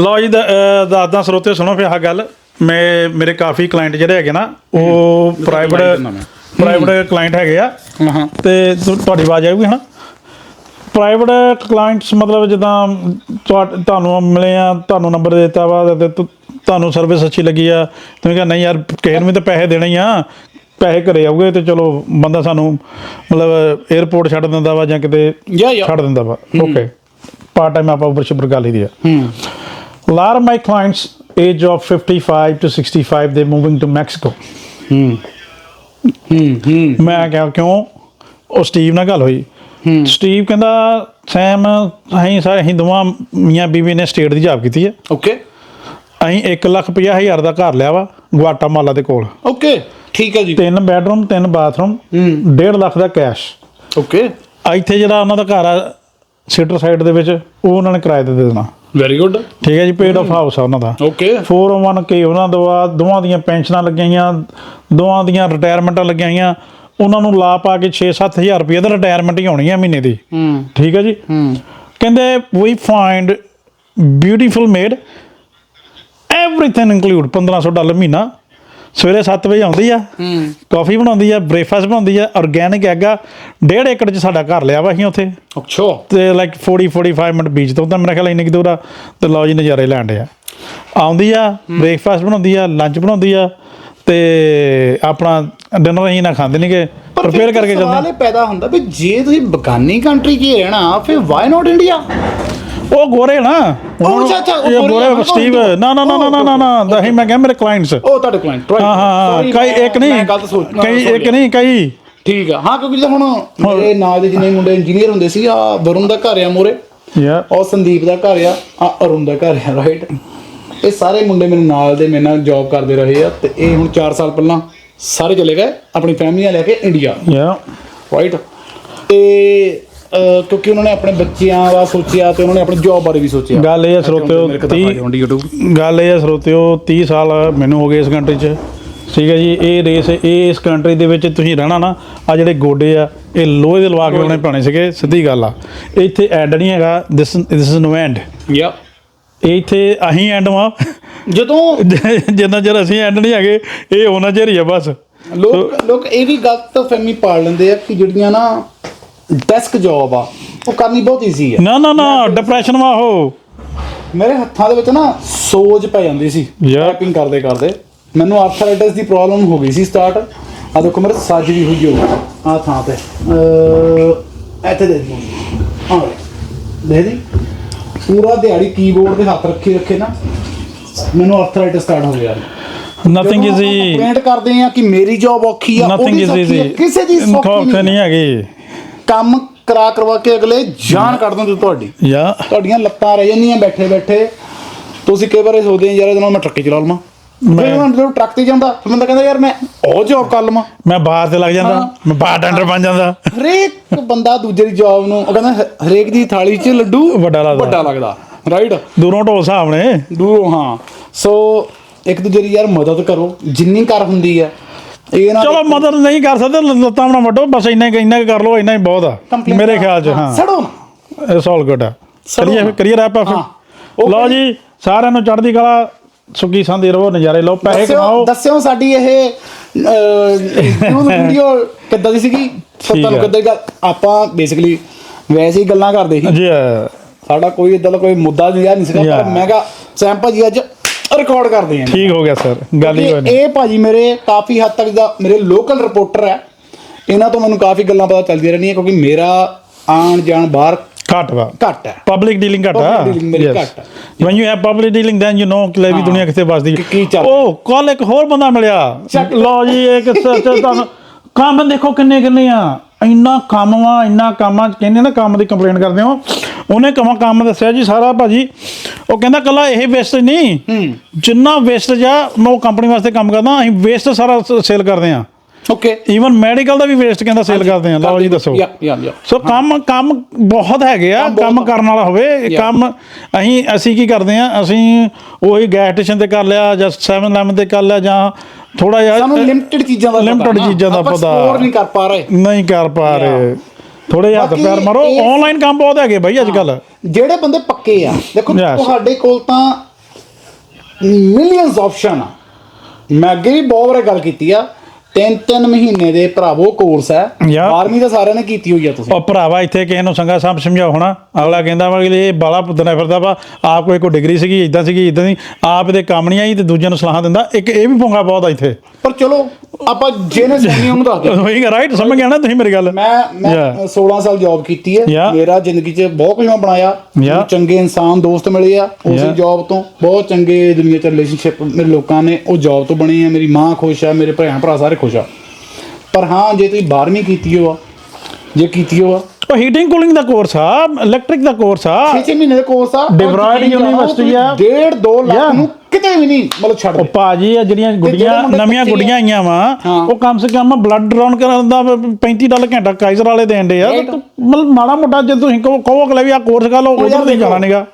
Speaker 2: ਲਓ ਜੀ ਦ- ਸਰੋਤੇ ਸੁਣੋ ਫਿਰ ਆਹ ਗੱਲ। ਮੈਂ ਮੇਰੇ ਕਾਫੀ ਕਲਾਇੰਟ ਜਿਹੜੇ ਹੈਗੇ ਨਾ ਉਹ ਪ੍ਰਾਈਵੇਟ। ਪ੍ਰਾਈਵੇਟ ਕਲਾਇੰਟ ਹੈਗੇ ਆ।
Speaker 1: ਹਾਂ।
Speaker 2: ਤੇ ਤੁਹਾਡੀ ਆਵਾਜ਼ ਆਊਗੀ ਹਨਾ? ਪ੍ਰਾਈਵੇਟ ਕਲਾਇੰਟਸ ਮਤਲਬ ਜਿੱਦਾਂ ਤੁਹਾ- ਤੁਹਾਨੂੰ ਮਿਲੇ ਆ ਤੁਹਾਨੂੰ ਨੰਬਰ ਦਿੱਤਾ ਵਾ ਤੇ ਤੁਹਾਨੂੰ ਸਰਵਿਸ ਅੱਛੀ ਲੱਗੀ ਆ। ਤੁਸੀਂ ਕਿਹਾ ਨਹੀਂ ਯਾਰ ਕਿਸੇ ਨੂੰ ਵੀ ਤਾਂ ਪੈਸੇ ਦੇਣੇ ਹੀ ਆ। ਪੈਸੇ ਘਰੇ ਆਉਗੇ ਤੇ ਚਲੋ ਬੰਦਾ ਸਾਨੂੰ ਮਤਲਬ 에어ਪੋਰਟ ਛੱਡ ਦਿੰਦਾ ਵਾ ਜਾਂ ਕਿਤੇ ਛੱਡ ਦਿੰਦਾ ਵਾ। ਓਕੇ ਪਾਰਟ ਟਾਈਮ ਆਪਾਂ ਉੱਪਰ ਸ਼ਿਪਰ ਆ।
Speaker 1: ਹੂੰ।
Speaker 2: Lot of my clients age of 55 to 65 they moving to mexico.
Speaker 1: ਹੂੰ ਹੂੰ ਹੂੰ
Speaker 2: ਮੈਂ ਕਿਹਾ ਕਿਉਂ? ਉਹ ਸਟੀਵ ਨਾਲ ਗੱਲ ਹੋਈ। ਸਟੀਵ ਕਹਿੰਦਾ ਸੈਮ ਅਸੀਂ ਸਾਰੇ ਦੋਵਾਂ ਮੀਆਂ ਬੀਵੀ ਨੇ ਸਟੇਟ ਦੀ ਜੌਬ ਕੀਤੀ ਹੈ।
Speaker 1: ਓਕੇ
Speaker 2: ਅਸੀਂ 1 ਲੱਖ ਪੰਜਾਹ ਹਜ਼ਾਰ ਦਾ ਘਰ ਲਿਆ ਵਾ ਗੁਆਟਾਮਾਲਾ ਦੇ ਕੋਲ।
Speaker 1: ਓਕੇ ਠੀਕ ਹੈ ਜੀ।
Speaker 2: ਤਿੰਨ ਬੈਡਰੂਮ ਤਿੰਨ ਬਾਥਰੂਮ 1.5 ਲੱਖ ਦਾ ਕੈਸ਼
Speaker 1: ਓਕੇ
Speaker 2: ਇੱਥੇ ਜਿਹੜਾ ਉਹਨਾਂ ਦਾ ਘਰ ਆ ਸੀਟਰ ਸਾਈਡ ਦੇ ਵਿੱਚ ਉਹ ਉਹਨਾਂ ਨੇ ਕਿਰਾਏ ਤੇ ਦੇ ਦੇਣਾ।
Speaker 1: ਵੈਰੀ ਗੁੱਡ
Speaker 2: ਠੀਕ ਹੈ ਜੀ ਪੇਡ ਆਫ ਹਾਊਸ ਆ ਉਹਨਾਂ ਦਾ।
Speaker 1: ਓਕੇ
Speaker 2: 401k ਉਹਨਾਂ ਦੋ ਆ ਦੋਵਾਂ ਦੀਆਂ ਪੈਨਸ਼ਨਾਂ ਲੱਗੀਆਂ ਦੋਵਾਂ ਦੀਆਂ ਰਿਟਾਇਰਮੈਂਟਾਂ ਲੱਗੀਆਂ ਉਹਨਾਂ ਨੂੰ ਲਾ ਪਾ ਕੇ 6-7000 ਰੁਪਏ ਦਾ ਰਿਟਾਇਰਮੈਂਟ ਹੀ ਹੋਣੀ ਆ ਮਹੀਨੇ ਦੀ।
Speaker 1: ਹੂੰ।
Speaker 2: ਠੀਕ ਹੈ ਜੀ?
Speaker 1: ਹੂੰ।
Speaker 2: ਕਹਿੰਦੇ we find beautiful maid everything include 1500 dollar ਮਹੀਨਾ ਸਵੇਰੇ 7 ਵਜੇ ਆਉਂਦੀ ਆ
Speaker 1: ਹੂੰ।
Speaker 2: ਕਾਫੀ ਬਣਾਉਂਦੀ ਆ ਬ੍ਰੇਕਫਾਸਟ ਬਣਾਉਂਦੀ ਆ ਆਰਗੈਨਿਕ ਐਗ ਆ ਡੇਢ ਏਕੜ 'ਚ ਸਾਡਾ ਘਰ ਲਿਆ ਵਾ ਅਸੀਂ ਉੱਥੇ।
Speaker 1: ਅੱਛਾ।
Speaker 2: ਤੇ ਲਾਈਕ 40 45 ਮਿੰਟ ਬੀਚ ਤੋਂ ਤਾਂ ਮੇਰਾ ਖਿਆਲ ਇੰਨੇ ਕਿ ਦੂਰ ਆ ਤੇ ਲਓ ਜੀ ਨਜ਼ਾਰੇ ਲੈਣ ਡਿਆ ਆਉਂਦੀ ਆ ਬ੍ਰੇਕਫਾਸਟ ਬਣਾਉਂਦੀ ਆ ਲੰਚ ਬਣਾਉਂਦੀ ਆ ਤੇ ਆਪਣਾ ਡਿਨਰ ਅਸੀਂ ਨਾ ਖਾਂਦੇ ਨਹੀਂਗੇ ਪ੍ਰਪੇਅਰ ਕਰਕੇ
Speaker 1: ਸਵਾਲ
Speaker 2: ਜਾਂਦੇ
Speaker 1: ਇਹ ਪੈਦਾ ਹੁੰਦਾ ਵੀ ਜੇ ਤੁਸੀਂ ਬਗਾਨੀ ਕੰਟਰੀ 'ਚ ਹੀ ਰਹਿਣਾ ਫਿਰ ਵਾਈ ਨਾਟ ਇੰਡੀਆ
Speaker 2: ਉਹ ਗੋਰੇ ਨਾ।
Speaker 1: ਉਹ ਅੱਛਾ, ਅੱਛਾ, ਉਹ ਗੋਰੇ
Speaker 2: ਸਟੀਵ
Speaker 1: ਉਹ-
Speaker 2: ਨਾ ਨਾ ਨਾ ਨਾ ਨਾ ਨਾ ਦਹੀਂ ਮੈਂ ਕਿਹਾ ਮੇਰੇ ਕਲਾਇੰਟਸ
Speaker 1: ਉਹ ਤੁਹਾਡੇ ਕਲਾਇੰਟ
Speaker 2: ਹਾਂ ਹਾਂ ਹਾਂ ਕਈ ਇੱਕ ਨਹੀਂ।
Speaker 1: ਮੈਂ ਗਲਤ ਸੋਚ
Speaker 2: ਕਈ ਇੱਕ ਨਹੀਂ ਕਈ।
Speaker 1: ਠੀਕ ਆ। ਹਾਂ ਕਿਉਂਕਿ ਜਿੱਦਾਂ ਹੁਣ ਮੇਰੇ ਨਾਲ ਦੇ ਜਿੰਨੇ ਮੁੰਡੇ ਇੰਜੀਨੀਅਰ ਹੁੰਦੇ ਸੀ ਆ ਵਰੁਣ ਦਾ ਘਰ ਆ ਮੋਰੇ।
Speaker 2: ਯਾ
Speaker 1: ਔਰ ਸੰਦੀਪ ਦਾ ਘਰ ਆ ਆ ਅਰੁਣ ਦਾ ਘਰ ਆ ਰਾਈਟ ਇਹ ਸਾਰੇ ਮੁੰਡੇ ਮੇਰੇ ਨਾਲ ਦੇ ਮੇਰੇ ਨਾਲ ਜੌਬ ਕਰਦੇ ਰਹੇ ਆ ਤੇ ਇਹ ਹੁਣ 4 ਸਾਲ ਪਹਿਲਾਂ ਸਾਰੇ ਚਲੇ ਗਏ ਆਪਣੀ ਫੈਮਲੀਆਂ ਲੈ ਕੇ ਇੰਡੀਆ
Speaker 2: ਯਾ
Speaker 1: ਰਾਈਟ ਤੇ ਅਹ, ਕਿਉਂਕਿ ਉਹਨਾਂ ਨੇ ਆਪਣੇ ਬੱਚਿਆਂ ਦਾ ਸੋਚਿਆ ਤੇ ਉਹਨਾਂ ਨੇ ਆਪਣੀ ਜੌਬ ਬਾਰੇ ਵੀ ਸੋਚਿਆ।
Speaker 2: ਗੱਲ ਇਹ ਆ ਸਰੋਤਿਓ
Speaker 1: ਮੇਰੇ ਕਿਤਾਬਾਂ
Speaker 2: 30
Speaker 1: ਹੁੰਦੀ YouTube
Speaker 2: ਗੱਲ ਇਹ ਆ ਸਰੋਤਿਓ 30 ਸਾਲ ਮੈਨੂੰ ਹੋ ਗਏ ਇਸ ਕੰਟਰੀ 'ਚ। ਠੀਕ ਹੈ ਜੀ ਇਹ ਰੇਸ ਇਹ ਇਸ ਕੰਟਰੀ ਦੇ ਵਿੱਚ ਤੁਸੀਂ ਰਹਿਣਾ ਨਾ ਆ ਜਿਹੜੇ ਗੋਡੇ ਆ ਇਹ ਲੋਹੇ ਦੇ ਲਵਾ ਕੇ ਉਹਨੇ ਪਾਣੇ ਸੀਗੇ ਸਿੱਧੀ ਗੱਲ ਆ। ਇੱਥੇ ਐਂਡ ਨਹੀਂ ਹੈਗਾ ਦਿਸ ਦਿਸ ਇਜ਼ ਨੋ ਐਂਡ
Speaker 1: ਯਾ
Speaker 2: ਇੱਥੇ ਅਸੀਂ ਐਂਡ ਵਾਂ।
Speaker 1: ਜਦੋਂ
Speaker 2: ਜਿੰਨਾ ਚਿਰ ਅਸੀਂ ਐਂਡ ਨਹੀਂ ਹੈਗੇ ਇਹ ਉਹਨਾਂ ਚਿਰ ਹੀ ਆ ਬਸ।
Speaker 1: ਲੋਕ ਲੋਕ ਇਹ ਵੀ ਗਲਤ ਫਹਿਮੀ ਪਾਲ ਲੈਂਦੇ ਆ ਕਿ ਜਿਹੜੀਆਂ ਨਾ ਡੈਸਕ ਜੌਬ ਆ। ਉਹ ਕਰਨੀ ਬਹੁਤ ਈਜ਼ੀ ਆ।
Speaker 2: ਨਾ ਨਾ ਨਾ ਡਿਪਰੈਸ਼ਨ ਵਾ ਉਹ
Speaker 1: ਮੇਰੇ ਹੱਥਾਂ ਦੇ ਵਿੱਚ ਨਾ ਸੋਜ ਪੈ ਜਾਂਦੀ ਸੀ. ਟਾਈਪਿੰਗ ਕਰਦੇ ਕਰਦੇ। ਮੈਨੂੰ ਆਰਥਰਾਈਟਿਸ ਦੀ ਪ੍ਰੋਬਲਮ ਹੋ ਗਈ ਸੀ ਸਟਾਰਟ ਆ ਦੇਖੋ ਮੇਰੇ ਸੱਜ ਵੀ ਹੋਈ ਹੋ ਆ ਥਾਂ ਤੇ। ਅਹ ਇੱਥੇ ਦੇ ਦਿਓ। ਆ ਦੇ ਦੇ ਪੂਰਾ ਦਿਹਾੜੀ ਕੀਬੋਰਡ ਦੇ ਹੱਥ ਰੱਖੇ ਰੱਖੇ ਨਾ। ਮੈਨੂੰ ਆਰਥਰਾਈਟਿਸ ਸਟਾਰਟ ਹੋ ਗਿਆ।
Speaker 2: ਨਥਿੰਗ ਇਜ਼
Speaker 1: ਕੰਪਲੇਂਟ ਕਰਦੇ ਆ ਕਿ ਮੇਰੀ ਜੌਬ ਔਖੀ ਆ
Speaker 2: ਨਥਿੰਗ
Speaker 1: ਉਹਦੀ
Speaker 2: ਇਜ਼
Speaker 1: ਸੌਖੀ ਆ,
Speaker 2: ਈਜ਼ੀ
Speaker 1: ਕਿਸੇ ਦੀ ਸੌਖੀ
Speaker 2: ਨਹੀਂ
Speaker 1: ਨਹੀਂ
Speaker 2: ਹੈਗੀ।
Speaker 1: ਕੰਮ ਕਰਾ ਕਰਵਾ ਕੇ ਅਗਲੇ ਜਾਨ ਕੱਢ ਦਿੰਦੇ ਤੁਹਾਡੀ।
Speaker 2: ਯਾ।
Speaker 1: ਤੁਹਾਡੀਆਂ ਲੱਤਾਂ ਰਹਿ ਜਾਂਦੀਆਂ ਬੈਠੇ ਬੈਠੇ। ਤੁਸੀਂ ਕਈ ਵਾਰ ਸੋਚਦੇ ਯਾਰ ਇਹਦੇ ਨਾਲ ਮੈਂ ਟਰੱਕੇ ਚਲਾ ਲਵਾਂ। ਮੈਂ ਜਦੋਂ ਟਰੱਕ ਤੇ ਜਾਂਦਾ ਫਿਰ ਬੰਦਾ ਕਹਿੰਦਾ ਯਾਰ ਮੈਂ ਉਹ ਜੌਬ ਕਰ ਲਵਾਂ।
Speaker 2: ਮੈਂ ਬਾਹਰ ਤੇ ਲੱਗ ਜਾਂਦਾ। ਮੈਂ ਬਾਰ ਟੈਂਡਰ ਬਣ ਜਾਂਦਾ।
Speaker 1: ਹਰੇਕ ਬੰਦਾ ਦੂਜੇ ਦੀ ਜੌਬ ਨੂੰ ਉਹ ਕਹਿੰਦਾ ਹਰੇਕ ਦੀ ਥਾਲੀ 'ਚ ਲੱਡੂ
Speaker 2: ਵੱਡਾ ਲੱਗਦਾ।
Speaker 1: ਵੱਡਾ ਲੱਗਦਾ ਰਾਈਟ
Speaker 2: ਦੂਰੋਂ ਢੋਲ ਨੇ।
Speaker 1: ਦੂਰੋਂ ਹਾਂ। ਸੋ ਇੱਕ ਦੂਜੇ ਦੀ ਯਾਰ ਮਦਦ ਕਰੋ ਜਿੰਨੀ ਕਰ ਹੁੰਦੀ ਹੈ। ਇਹ ਨਾ
Speaker 2: ਚਲੋ ਮਦਦ ਨਹੀਂ ਕਰ ਸਕਦੇ ਲੱਤਾਂ ਬਣਾ ਵੱਡੋ ਬਸ ਇੰਨਾ ਕੁ- ਇੰਨਾ ਕੁ ਕਰ ਲਓ ਇੰਨਾ ਹੀ ਬਹੁਤ ਆ ਮੇਰੇ ਖਿਆਲ ਚ ਹਾਂ।
Speaker 1: ਸੜੋ ਨਾ।
Speaker 2: ਇਟਸ ਆਲ ਗੁੱਡ
Speaker 1: ਸੜੋ
Speaker 2: ਕਰੀਏ
Speaker 1: ਨਾ।
Speaker 2: ਕਰੀਏ ਰੈਪ
Speaker 1: ਹਾਂ। ਉਹ
Speaker 2: ਲਓ ਜੀ ਸਾਰਿਆਂ ਨੂੰ ਚੜ੍ਹਦੀ ਕਲਾ ਸੁੱਕੀ ਸੰਦੀ ਰਹੋ ਨਜ਼ਾਰੇ ਲਓ ਪੈਸੇ ਕਮਾਓ।
Speaker 1: ਦੱਸਿਓ ਸਾਡੀ ਇਹ ਵੀਡੀਓ ਕਿੱਦਾਂ ਦੀ ਸੀਗੀ? ਤੁਹਾਨੂੰ
Speaker 2: ਹੈ।
Speaker 1: ਕਿੱਦਾਂ ਦੀ ਗੱਲ ਆਪਾਂ ਬੇਸਿਕਲੀ ਵੈਸੇ ਹੀ ਗੱਲਾਂ ਕਰਦੇ ਸੀ।
Speaker 2: ਜੀ
Speaker 1: ਸਾਡਾ ਕੋਈ ਇਦਾਂ ਦਾ ਕੋਈ ਮੁੱਦਾ ਨਹੀਂ ਸੀਗਾ ਪਰ. ਮੈਂ ਕਿਹਾ ਸੈਮ ਭਾਜੀ ਅੱਜ ਰਿਕਾਰਡ ਕਰਦੇ ਆਂ
Speaker 2: ਠੀਕ ਹੋ ਗਿਆ ਸਰ ਗੱਲ ਹੀ ਕੋਈ
Speaker 1: ਇਹ
Speaker 2: ਨਹੀਂ।
Speaker 1: ਇਹ ਭਾਜੀ ਮੇਰੇ ਕਾਫੀ ਹੱਦ ਤੱਕ ਦਾ ਮੇਰੇ ਲੋਕਲ ਰਿਪੋਰਟਰ ਹੈ। ਇਹਨਾਂ ਤੋਂ ਮੈਨੂੰ ਕਾਫੀ ਗੱਲਾਂ ਪਤਾ ਚੱਲਦੀਆਂ ਰਹਿੰਦੀਆਂ ਕਿਉਂਕਿ ਮੇਰਾ ਆਣ ਜਾਣ ਬਾਹਰ
Speaker 2: ਘੱਟ ਵਾ।
Speaker 1: ਘੱਟ ਹੈ।
Speaker 2: ਪਬਲਿਕ ਡੀਲਿੰਗ ਘੱਟ ਆ।
Speaker 1: Public dealing ਮੇਰੀ ਘੱਟ ਆ।
Speaker 2: When you have public dealing then you know ਕਿ ਲੈ ਵੀ ਦੁਨੀਆ ਕਿੱਥੇ ਵੱਸਦੀ
Speaker 1: ਕਿ ਕੀ ਚੱਲ
Speaker 2: ਉਹ ਕੱਲ ਇੱਕ ਹੋਰ ਬੰਦਾ ਮਿਲਿਆ। ਲਓ ਜੀ ਇਹ ਕਿਸ ਤੇ ਤੁਹਾਨੂੰ ਕੰਮ ਦੇਖੋ ਕਿੰਨੇ ਕਿੰਨੇ ਆ। ਇੰਨਾ ਕੰਮ ਵਾ ਇੰਨਾ ਕੰਮ ਆ ਕਹਿੰਦੇ ਨਾ ਕੰਮ ਦੀ ਕੰਪਲੇਂਟ ਕਰਦੇ ਹੋ। ਉਹਨੇ ਕਮਾ ਕੰਮ ਦੱਸਿਆ ਜੀ ਸਾਰਾ ਭਾਜੀ। ਉਹ ਕਹਿੰਦਾ ਕੱਲਾ ਇਹ ਵੇਸਟ ਨਹੀਂ।
Speaker 1: ਹੂੰ।
Speaker 2: ਜਿੰਨਾ ਵੇਸਟ ਆ ਮੈਂ ਉਹ ਕੰਪਨੀ ਵਾਸਤੇ ਕੰਮ ਕਰਦਾ ਅਸੀਂ ਵੇਸਟ ਸਾਰਾ ਸੇਲ ਕਰਦੇ ਆ
Speaker 1: ਓਕੇ
Speaker 2: ਈਵਨ ਮੈਡੀਕਲ ਦਾ ਵੀ ਵੇਸਟ ਕਹਿੰਦਾ ਸੇਲ ਕਰਦੇ ਆ ਲਓ ਜੀ ਦੱਸੋ।
Speaker 1: ਯਾ ਯਾ ਯਾ
Speaker 2: ਸੋ ਕੰਮ ਕੰਮ ਬਹੁਤ ਹੈਗੇ ਆ ਕੰਮ ਕਰਨ ਵਾਲਾ ਹੋਵੇ. ਕੰਮ ਅਸੀਂ ਅਸੀਂ ਕੀ ਕਰਦੇ ਆ ਅਸੀਂ ਉਹੀ ਗੈਸ ਸਟੇਸ਼ਨ ਤੇ ਕਰ ਲਿਆ ਜਾਂ 7-Eleven ਤੇ ਕਰ ਲਿਆ ਜਾਂ ਥੋੜਾ
Speaker 1: ਸਾਨੂੰ
Speaker 2: ਜਿਹਾ
Speaker 1: ਲਿਮਟਿਡ ਚੀਜ਼ਾਂ ਦਾ
Speaker 2: Limited ਚੀਜ਼ਾਂ ਦਾ ਪਤਾ।
Speaker 1: ਐਕਸਪਲੋਰ ਨਹੀਂ ਕਰ ਪਾ ਰਹੇ।
Speaker 2: ਨਹੀਂ ਕਰ ਪਾ ਰਹੇ। ਥੋੜੇ ਹੱਥ ਪੈਰ ਮਾਰੋ। ਆਨਲਾਈਨ ਕੰਮ ਬਹੁਤ ਹੈਗੇ ਬਾਈ ਅੱਜ ਕੱਲ
Speaker 1: ਜਿਹੜੇ ਬੰਦੇ ਪੱਕੇ ਆ। ਦੇਖੋ. ਤੁਹਾਡੇ ਕੋਲ ਤਾਂ ਮਿਲੀਅਨਸ ਆਪਸ਼ਨ ਆ। ਮੈਂ ਅੱਗੇ ਵੀ ਬਹੁਤ ਵਾਰ ਗੱਲ ਕੀਤੀ ਆ। ਤਿੰਨ ਤਿੰਨ ਮਹੀਨੇ ਦੇ ਭਰਾਵੋ ਕੋਰਸ ਹੈ. 12ਵੀਂ ਤਾਂ ਸਾਰਿਆਂ ਨੇ ਕੀਤੀ ਹੋਈ ਆ ਤੁਸੀਂ।
Speaker 2: ਉਹ ਭਰਾਵਾ ਇੱਥੇ ਕਿਸੇ ਨੂੰ ਸੰਗਾ ਸਾਹਮ ਸਮਝਾਓ ਹੋਣਾ ਅਗਲਾ ਕਹਿੰਦਾ ਵਾ ਕਿ ਇਹ ਬਾਲਾ ਪੁੱਤਨਾ ਫਿਰਦਾ ਵਾ ਆਪ ਕੋਈ ਕੋਈ ਡਿਗਰੀ ਸੀਗੀ ਇਦਾਂ ਸੀਗੀ ਇਦਾਂ ਦੀ ਆਪ ਇਹਦੇ ਕੰਮ ਨਹੀਂ ਆਈ ਤੇ ਦੂਜਿਆਂ ਨੂੰ ਸਲਾਹਾਂ ਦਿੰਦਾ। ਇੱਕ ਇਹ ਵੀ ਪੰਗਾ ਬਹੁਤ ਆ ਇੱਥੇ।
Speaker 1: ਪਰ ਚਲੋ ਆਪਾਂ ਜਿਹਨੇ ਸੁਣੀ ਉਹਨੂੰ ਦੱਸ ਦਿਓ।
Speaker 2: ਹੋਈ ਰਾਈਟ ਸਮਝ ਗਿਆ ਨਾ ਤੁਸੀਂ ਮੇਰੀ ਗੱਲ?
Speaker 1: ਮੈਂ ਮੈਂ
Speaker 2: Yeah.
Speaker 1: 16 ਸਾਲ ਜੌਬ ਕੀਤੀ ਹੈ. ਮੇਰਾ ਜ਼ਿੰਦਗੀ 'ਚ ਬਹੁਤ ਕੁਝ ਮੈਂ ਬਣਾਇਆ। ਚੰਗੇ ਇਨਸਾਨ ਦੋਸਤ ਮਿਲੇ ਆ ਉਸੇ. ਜੌਬ ਤੋਂ। ਬਹੁਤ ਚੰਗੇ ਦੁਨੀਆ 'ਚ ਰਿਲੇਸ਼ਨਸ਼ਿਪ ਮੇਰੇ ਲੋਕਾਂ ਨੇ ਉਹ ਜੌਬ ਤੋਂ ਬਣੇ ਆ। ਮੇਰੀ ਮਾਂ ਖੁਸ਼ ਆ ਮੇਰੇ ਭੈਣ ਭਰਾ ਸਾਰੇ ਖੁਸ਼ ਆ। ਪਰ ਹਾਂ ਜੇ ਤੁਸੀਂ 12ਵੀਂ ਕੀਤੀ ਹੋ ਜੇ ਕੀਤੀ ਹੋ
Speaker 2: ਉਹ ਹੀਟਿੰਗ ਕੂਲਿੰਗ ਦਾ ਕੋਰਸ ਆ ਇਲੈਕਟ੍ਰਿਕ ਦਾ ਕੋਰਸ ਆ
Speaker 1: 6 ਮਹੀਨੇ ਦਾ ਕੋਰਸ ਆ
Speaker 2: DeVry University ਆ।
Speaker 1: ਡੇਢ 2 ਲੱਖ. ਨੂੰ ਕਿਤੇ ਵੀ ਨਹੀਂ ਮਤਲਬ ਛੱਡ
Speaker 2: ਉਹ ਭਾਜੀ ਆ ਜਿਹੜੀਆਂ ਗੁੱਡੀਆਂ ਨਵੀਆਂ ਗੁੱਡੀਆਂ ਆਈਆਂ ਵਾ। ਉਹ ਕਮ ਸੇ ਕਮ ਬਲੱਡ ਡਰਾਉਣ ਕਰਨ ਦਾ 35 ਡਾਲਰ ਘੰਟਾ ਕਾਈਜ਼ਰ ਵਾਲੇ ਦੇਣ ਦੇ ਆ ਮਤਲਬ ਮਾੜਾ ਮੋਟਾ ਜੇ ਤੁਸੀਂ ਕਹੋ ਕਹੋ ਕਿ ਲੈ ਵੀ ਆ ਕੋਰਸ ਕਰ ਲਓ ਉਧਰ ਨਹੀਂ। ਜਾਣਾ ਨਹੀਂਗਾ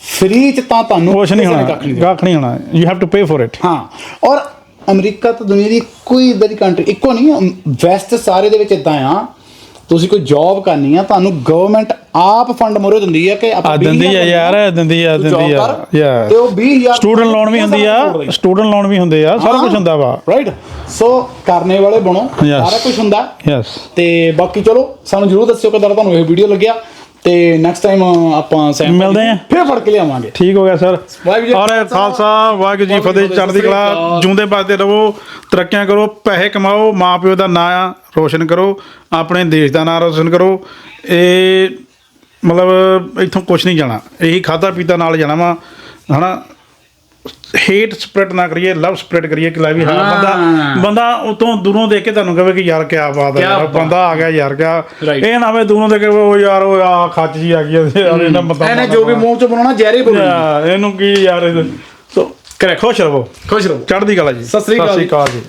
Speaker 1: ਫ੍ਰੀ 'ਚ ਤਾਂ ਤੁਹਾਨੂੰ
Speaker 2: ਕੁਛ ਨਹੀਂ ਹੋਣਾ
Speaker 1: ਕੱਖ ਨਹੀਂ ਦੇਣਾ।
Speaker 2: ਕੱਖ ਨਹੀਂ ਹੋਣਾ you have to pay for it
Speaker 1: ਹਾਂ ਔਰ ਅਮਰੀਕਾ ਤਾਂ ਦੁਨੀਆ ਦੀ ਕੋਈ ਇਦਾਂ ਦੀ ਕੰਟਰੀ ਇੱਕੋ ਨਹੀਂ ਵੈਸਟ ਸਾਰੇ ਦੇ ਵਿੱਚ ਇਦਾਂ ਆ ਤੁਸੀਂ ਕੋਈ ਜੌਬ ਕਰਨੀ ਆ ਤੁਹਾਨੂੰ ਗਵਰਨਮੈਂਟ ਆਪ ਫੰਡ ਮੋਰੇ ਦਿੰਦੀ ਆ ਕਿ
Speaker 2: ਆ
Speaker 1: ਆਪਾਂ
Speaker 2: ਦਿੰਦੀ ਆ
Speaker 1: 20,000
Speaker 2: ਯਾਰ ਦਿੰਦੀ ਆ ਦਿੰਦੀ ਆ।
Speaker 1: ਤੇ ਉਹ 20000
Speaker 2: ਸਟੂਡੈਂਟ ਲੋਨ ਵੀ ਹੁੰਦੀ ਆ ਸਟੂਡੈਂਟ ਲੋਨ ਵੀ ਹੁੰਦੇ ਆ ਸਾਰਾ ਕੁਝ ਹੁੰਦਾ ਵਾ।
Speaker 1: ਰਾਈਟ ਸੋ ਕਰਨੇ ਵਾਲੇ ਬਣੋ. ਸਾਰਾ ਕੁਝ ਹੁੰਦਾ।
Speaker 2: ਯੈਸ
Speaker 1: ਤੇ ਬਾਕੀ ਚਲੋ ਸਾਨੂੰ ਜਰੂਰ ਦੱਸਿਓ ਦਾ ਤੁਹਾਨੂੰ ਇਹ ਵੀਡੀਓ ਲੱਗਿਆ। ਤੇ ਨੈਕਸਟ ਟਾਈਮ ਆਪਾਂ ਸੈਮ
Speaker 2: ਮਿਲਦੇ ਆਂ।
Speaker 1: ਫਿਰ ਫੜ ਕੇ ਲਿਆਵਾਂਗੇ।
Speaker 2: ਠੀਕ ਹੋ ਗਿਆ ਸਰ
Speaker 1: ਵਾਹਿਗੁਰੂ ਜੀ
Speaker 2: ਔਰ
Speaker 1: ਕਾ
Speaker 2: ਖਾਲਸਾ ਵਾਹਿਗੁਰੂ ਜੀ
Speaker 1: ਵਾਹਿਗੁਰੂ
Speaker 2: ਫਤਿਹ। ਚੜ੍ਹਦੀ ਕਲਾ। ਜੂੰਦੇ ਵੱਜਦੇ ਰਹੋ ਤਰੱਕੀਆਂ ਕਰੋ ਪੈਸੇ ਕਮਾਓ ਮਾਪਿਓ ਦਾ ਨਾਂ ਰੋਸ਼ਨ ਕਰੋ ਆਪਣੇ ਦੇਸ਼ ਦਾ ਨਾਂ ਰੋਸ਼ਨ ਕਰੋ। ਇਹ ਮਤਲਬ ਇੱਥੋਂ ਕੁਝ ਨਹੀਂ ਜਾਣਾ। ਇਹੀ ਖਾਦਾ ਪੀਤਾ ਨਾਲ ਜਾਣਾ ਵਾ ਹਨਾ? ਹੇਟ ਸਪਰੈਡ ਨਾ ਕਰੀਏ ਲਵ ਸਪਰੈਡ ਕਰੀਏ ਕਿ ਲੈ ਵੀ ਹਾਂ। ਬੰਦਾ ਬੰਦਾ ਉਤੋਂ ਦੂਰੋਂ ਦੇਖ ਕੇ ਤੁਹਾਨੂੰ ਕਹੇ ਕਿ ਯਾਰ ਕੀ ਬਾਤ ਹੈ ਯਾਰ। ਬੰਦਾ ਆ ਗਿਆ ਯਾਰ ਕਿਆ. ਇਹ ਨਾ ਹੋਵੇ ਦੂਰੋਂ ਦੇਖ ਕੇ ਉਹ ਯਾਰ ਉਹ ਆ ਖੱਚ ਜੀ ਆ ਗਈ ਯਾਰ ਇਹਨਾਂ ਬੰਦਾ
Speaker 1: ਇਹਨੇ ਜੋ ਵੀ ਮੂੰਹ ਚ ਬਣਾਉਣਾ ਜ਼ਹਿਰੇ ਬੋਲਣਾ
Speaker 2: ਇਹਨੂੰ ਕੀ ਯਾਰ ਸੋ ਖੁਸ਼ ਰਹੋ
Speaker 1: ਖੁਸ਼ ਰਹੋ
Speaker 2: ਚੜ੍ਹਦੀ ਕਲਾ ਜੀ
Speaker 1: ਸਤਿ ਸ੍ਰੀ।
Speaker 2: ਅਕਾਲ ਜੀ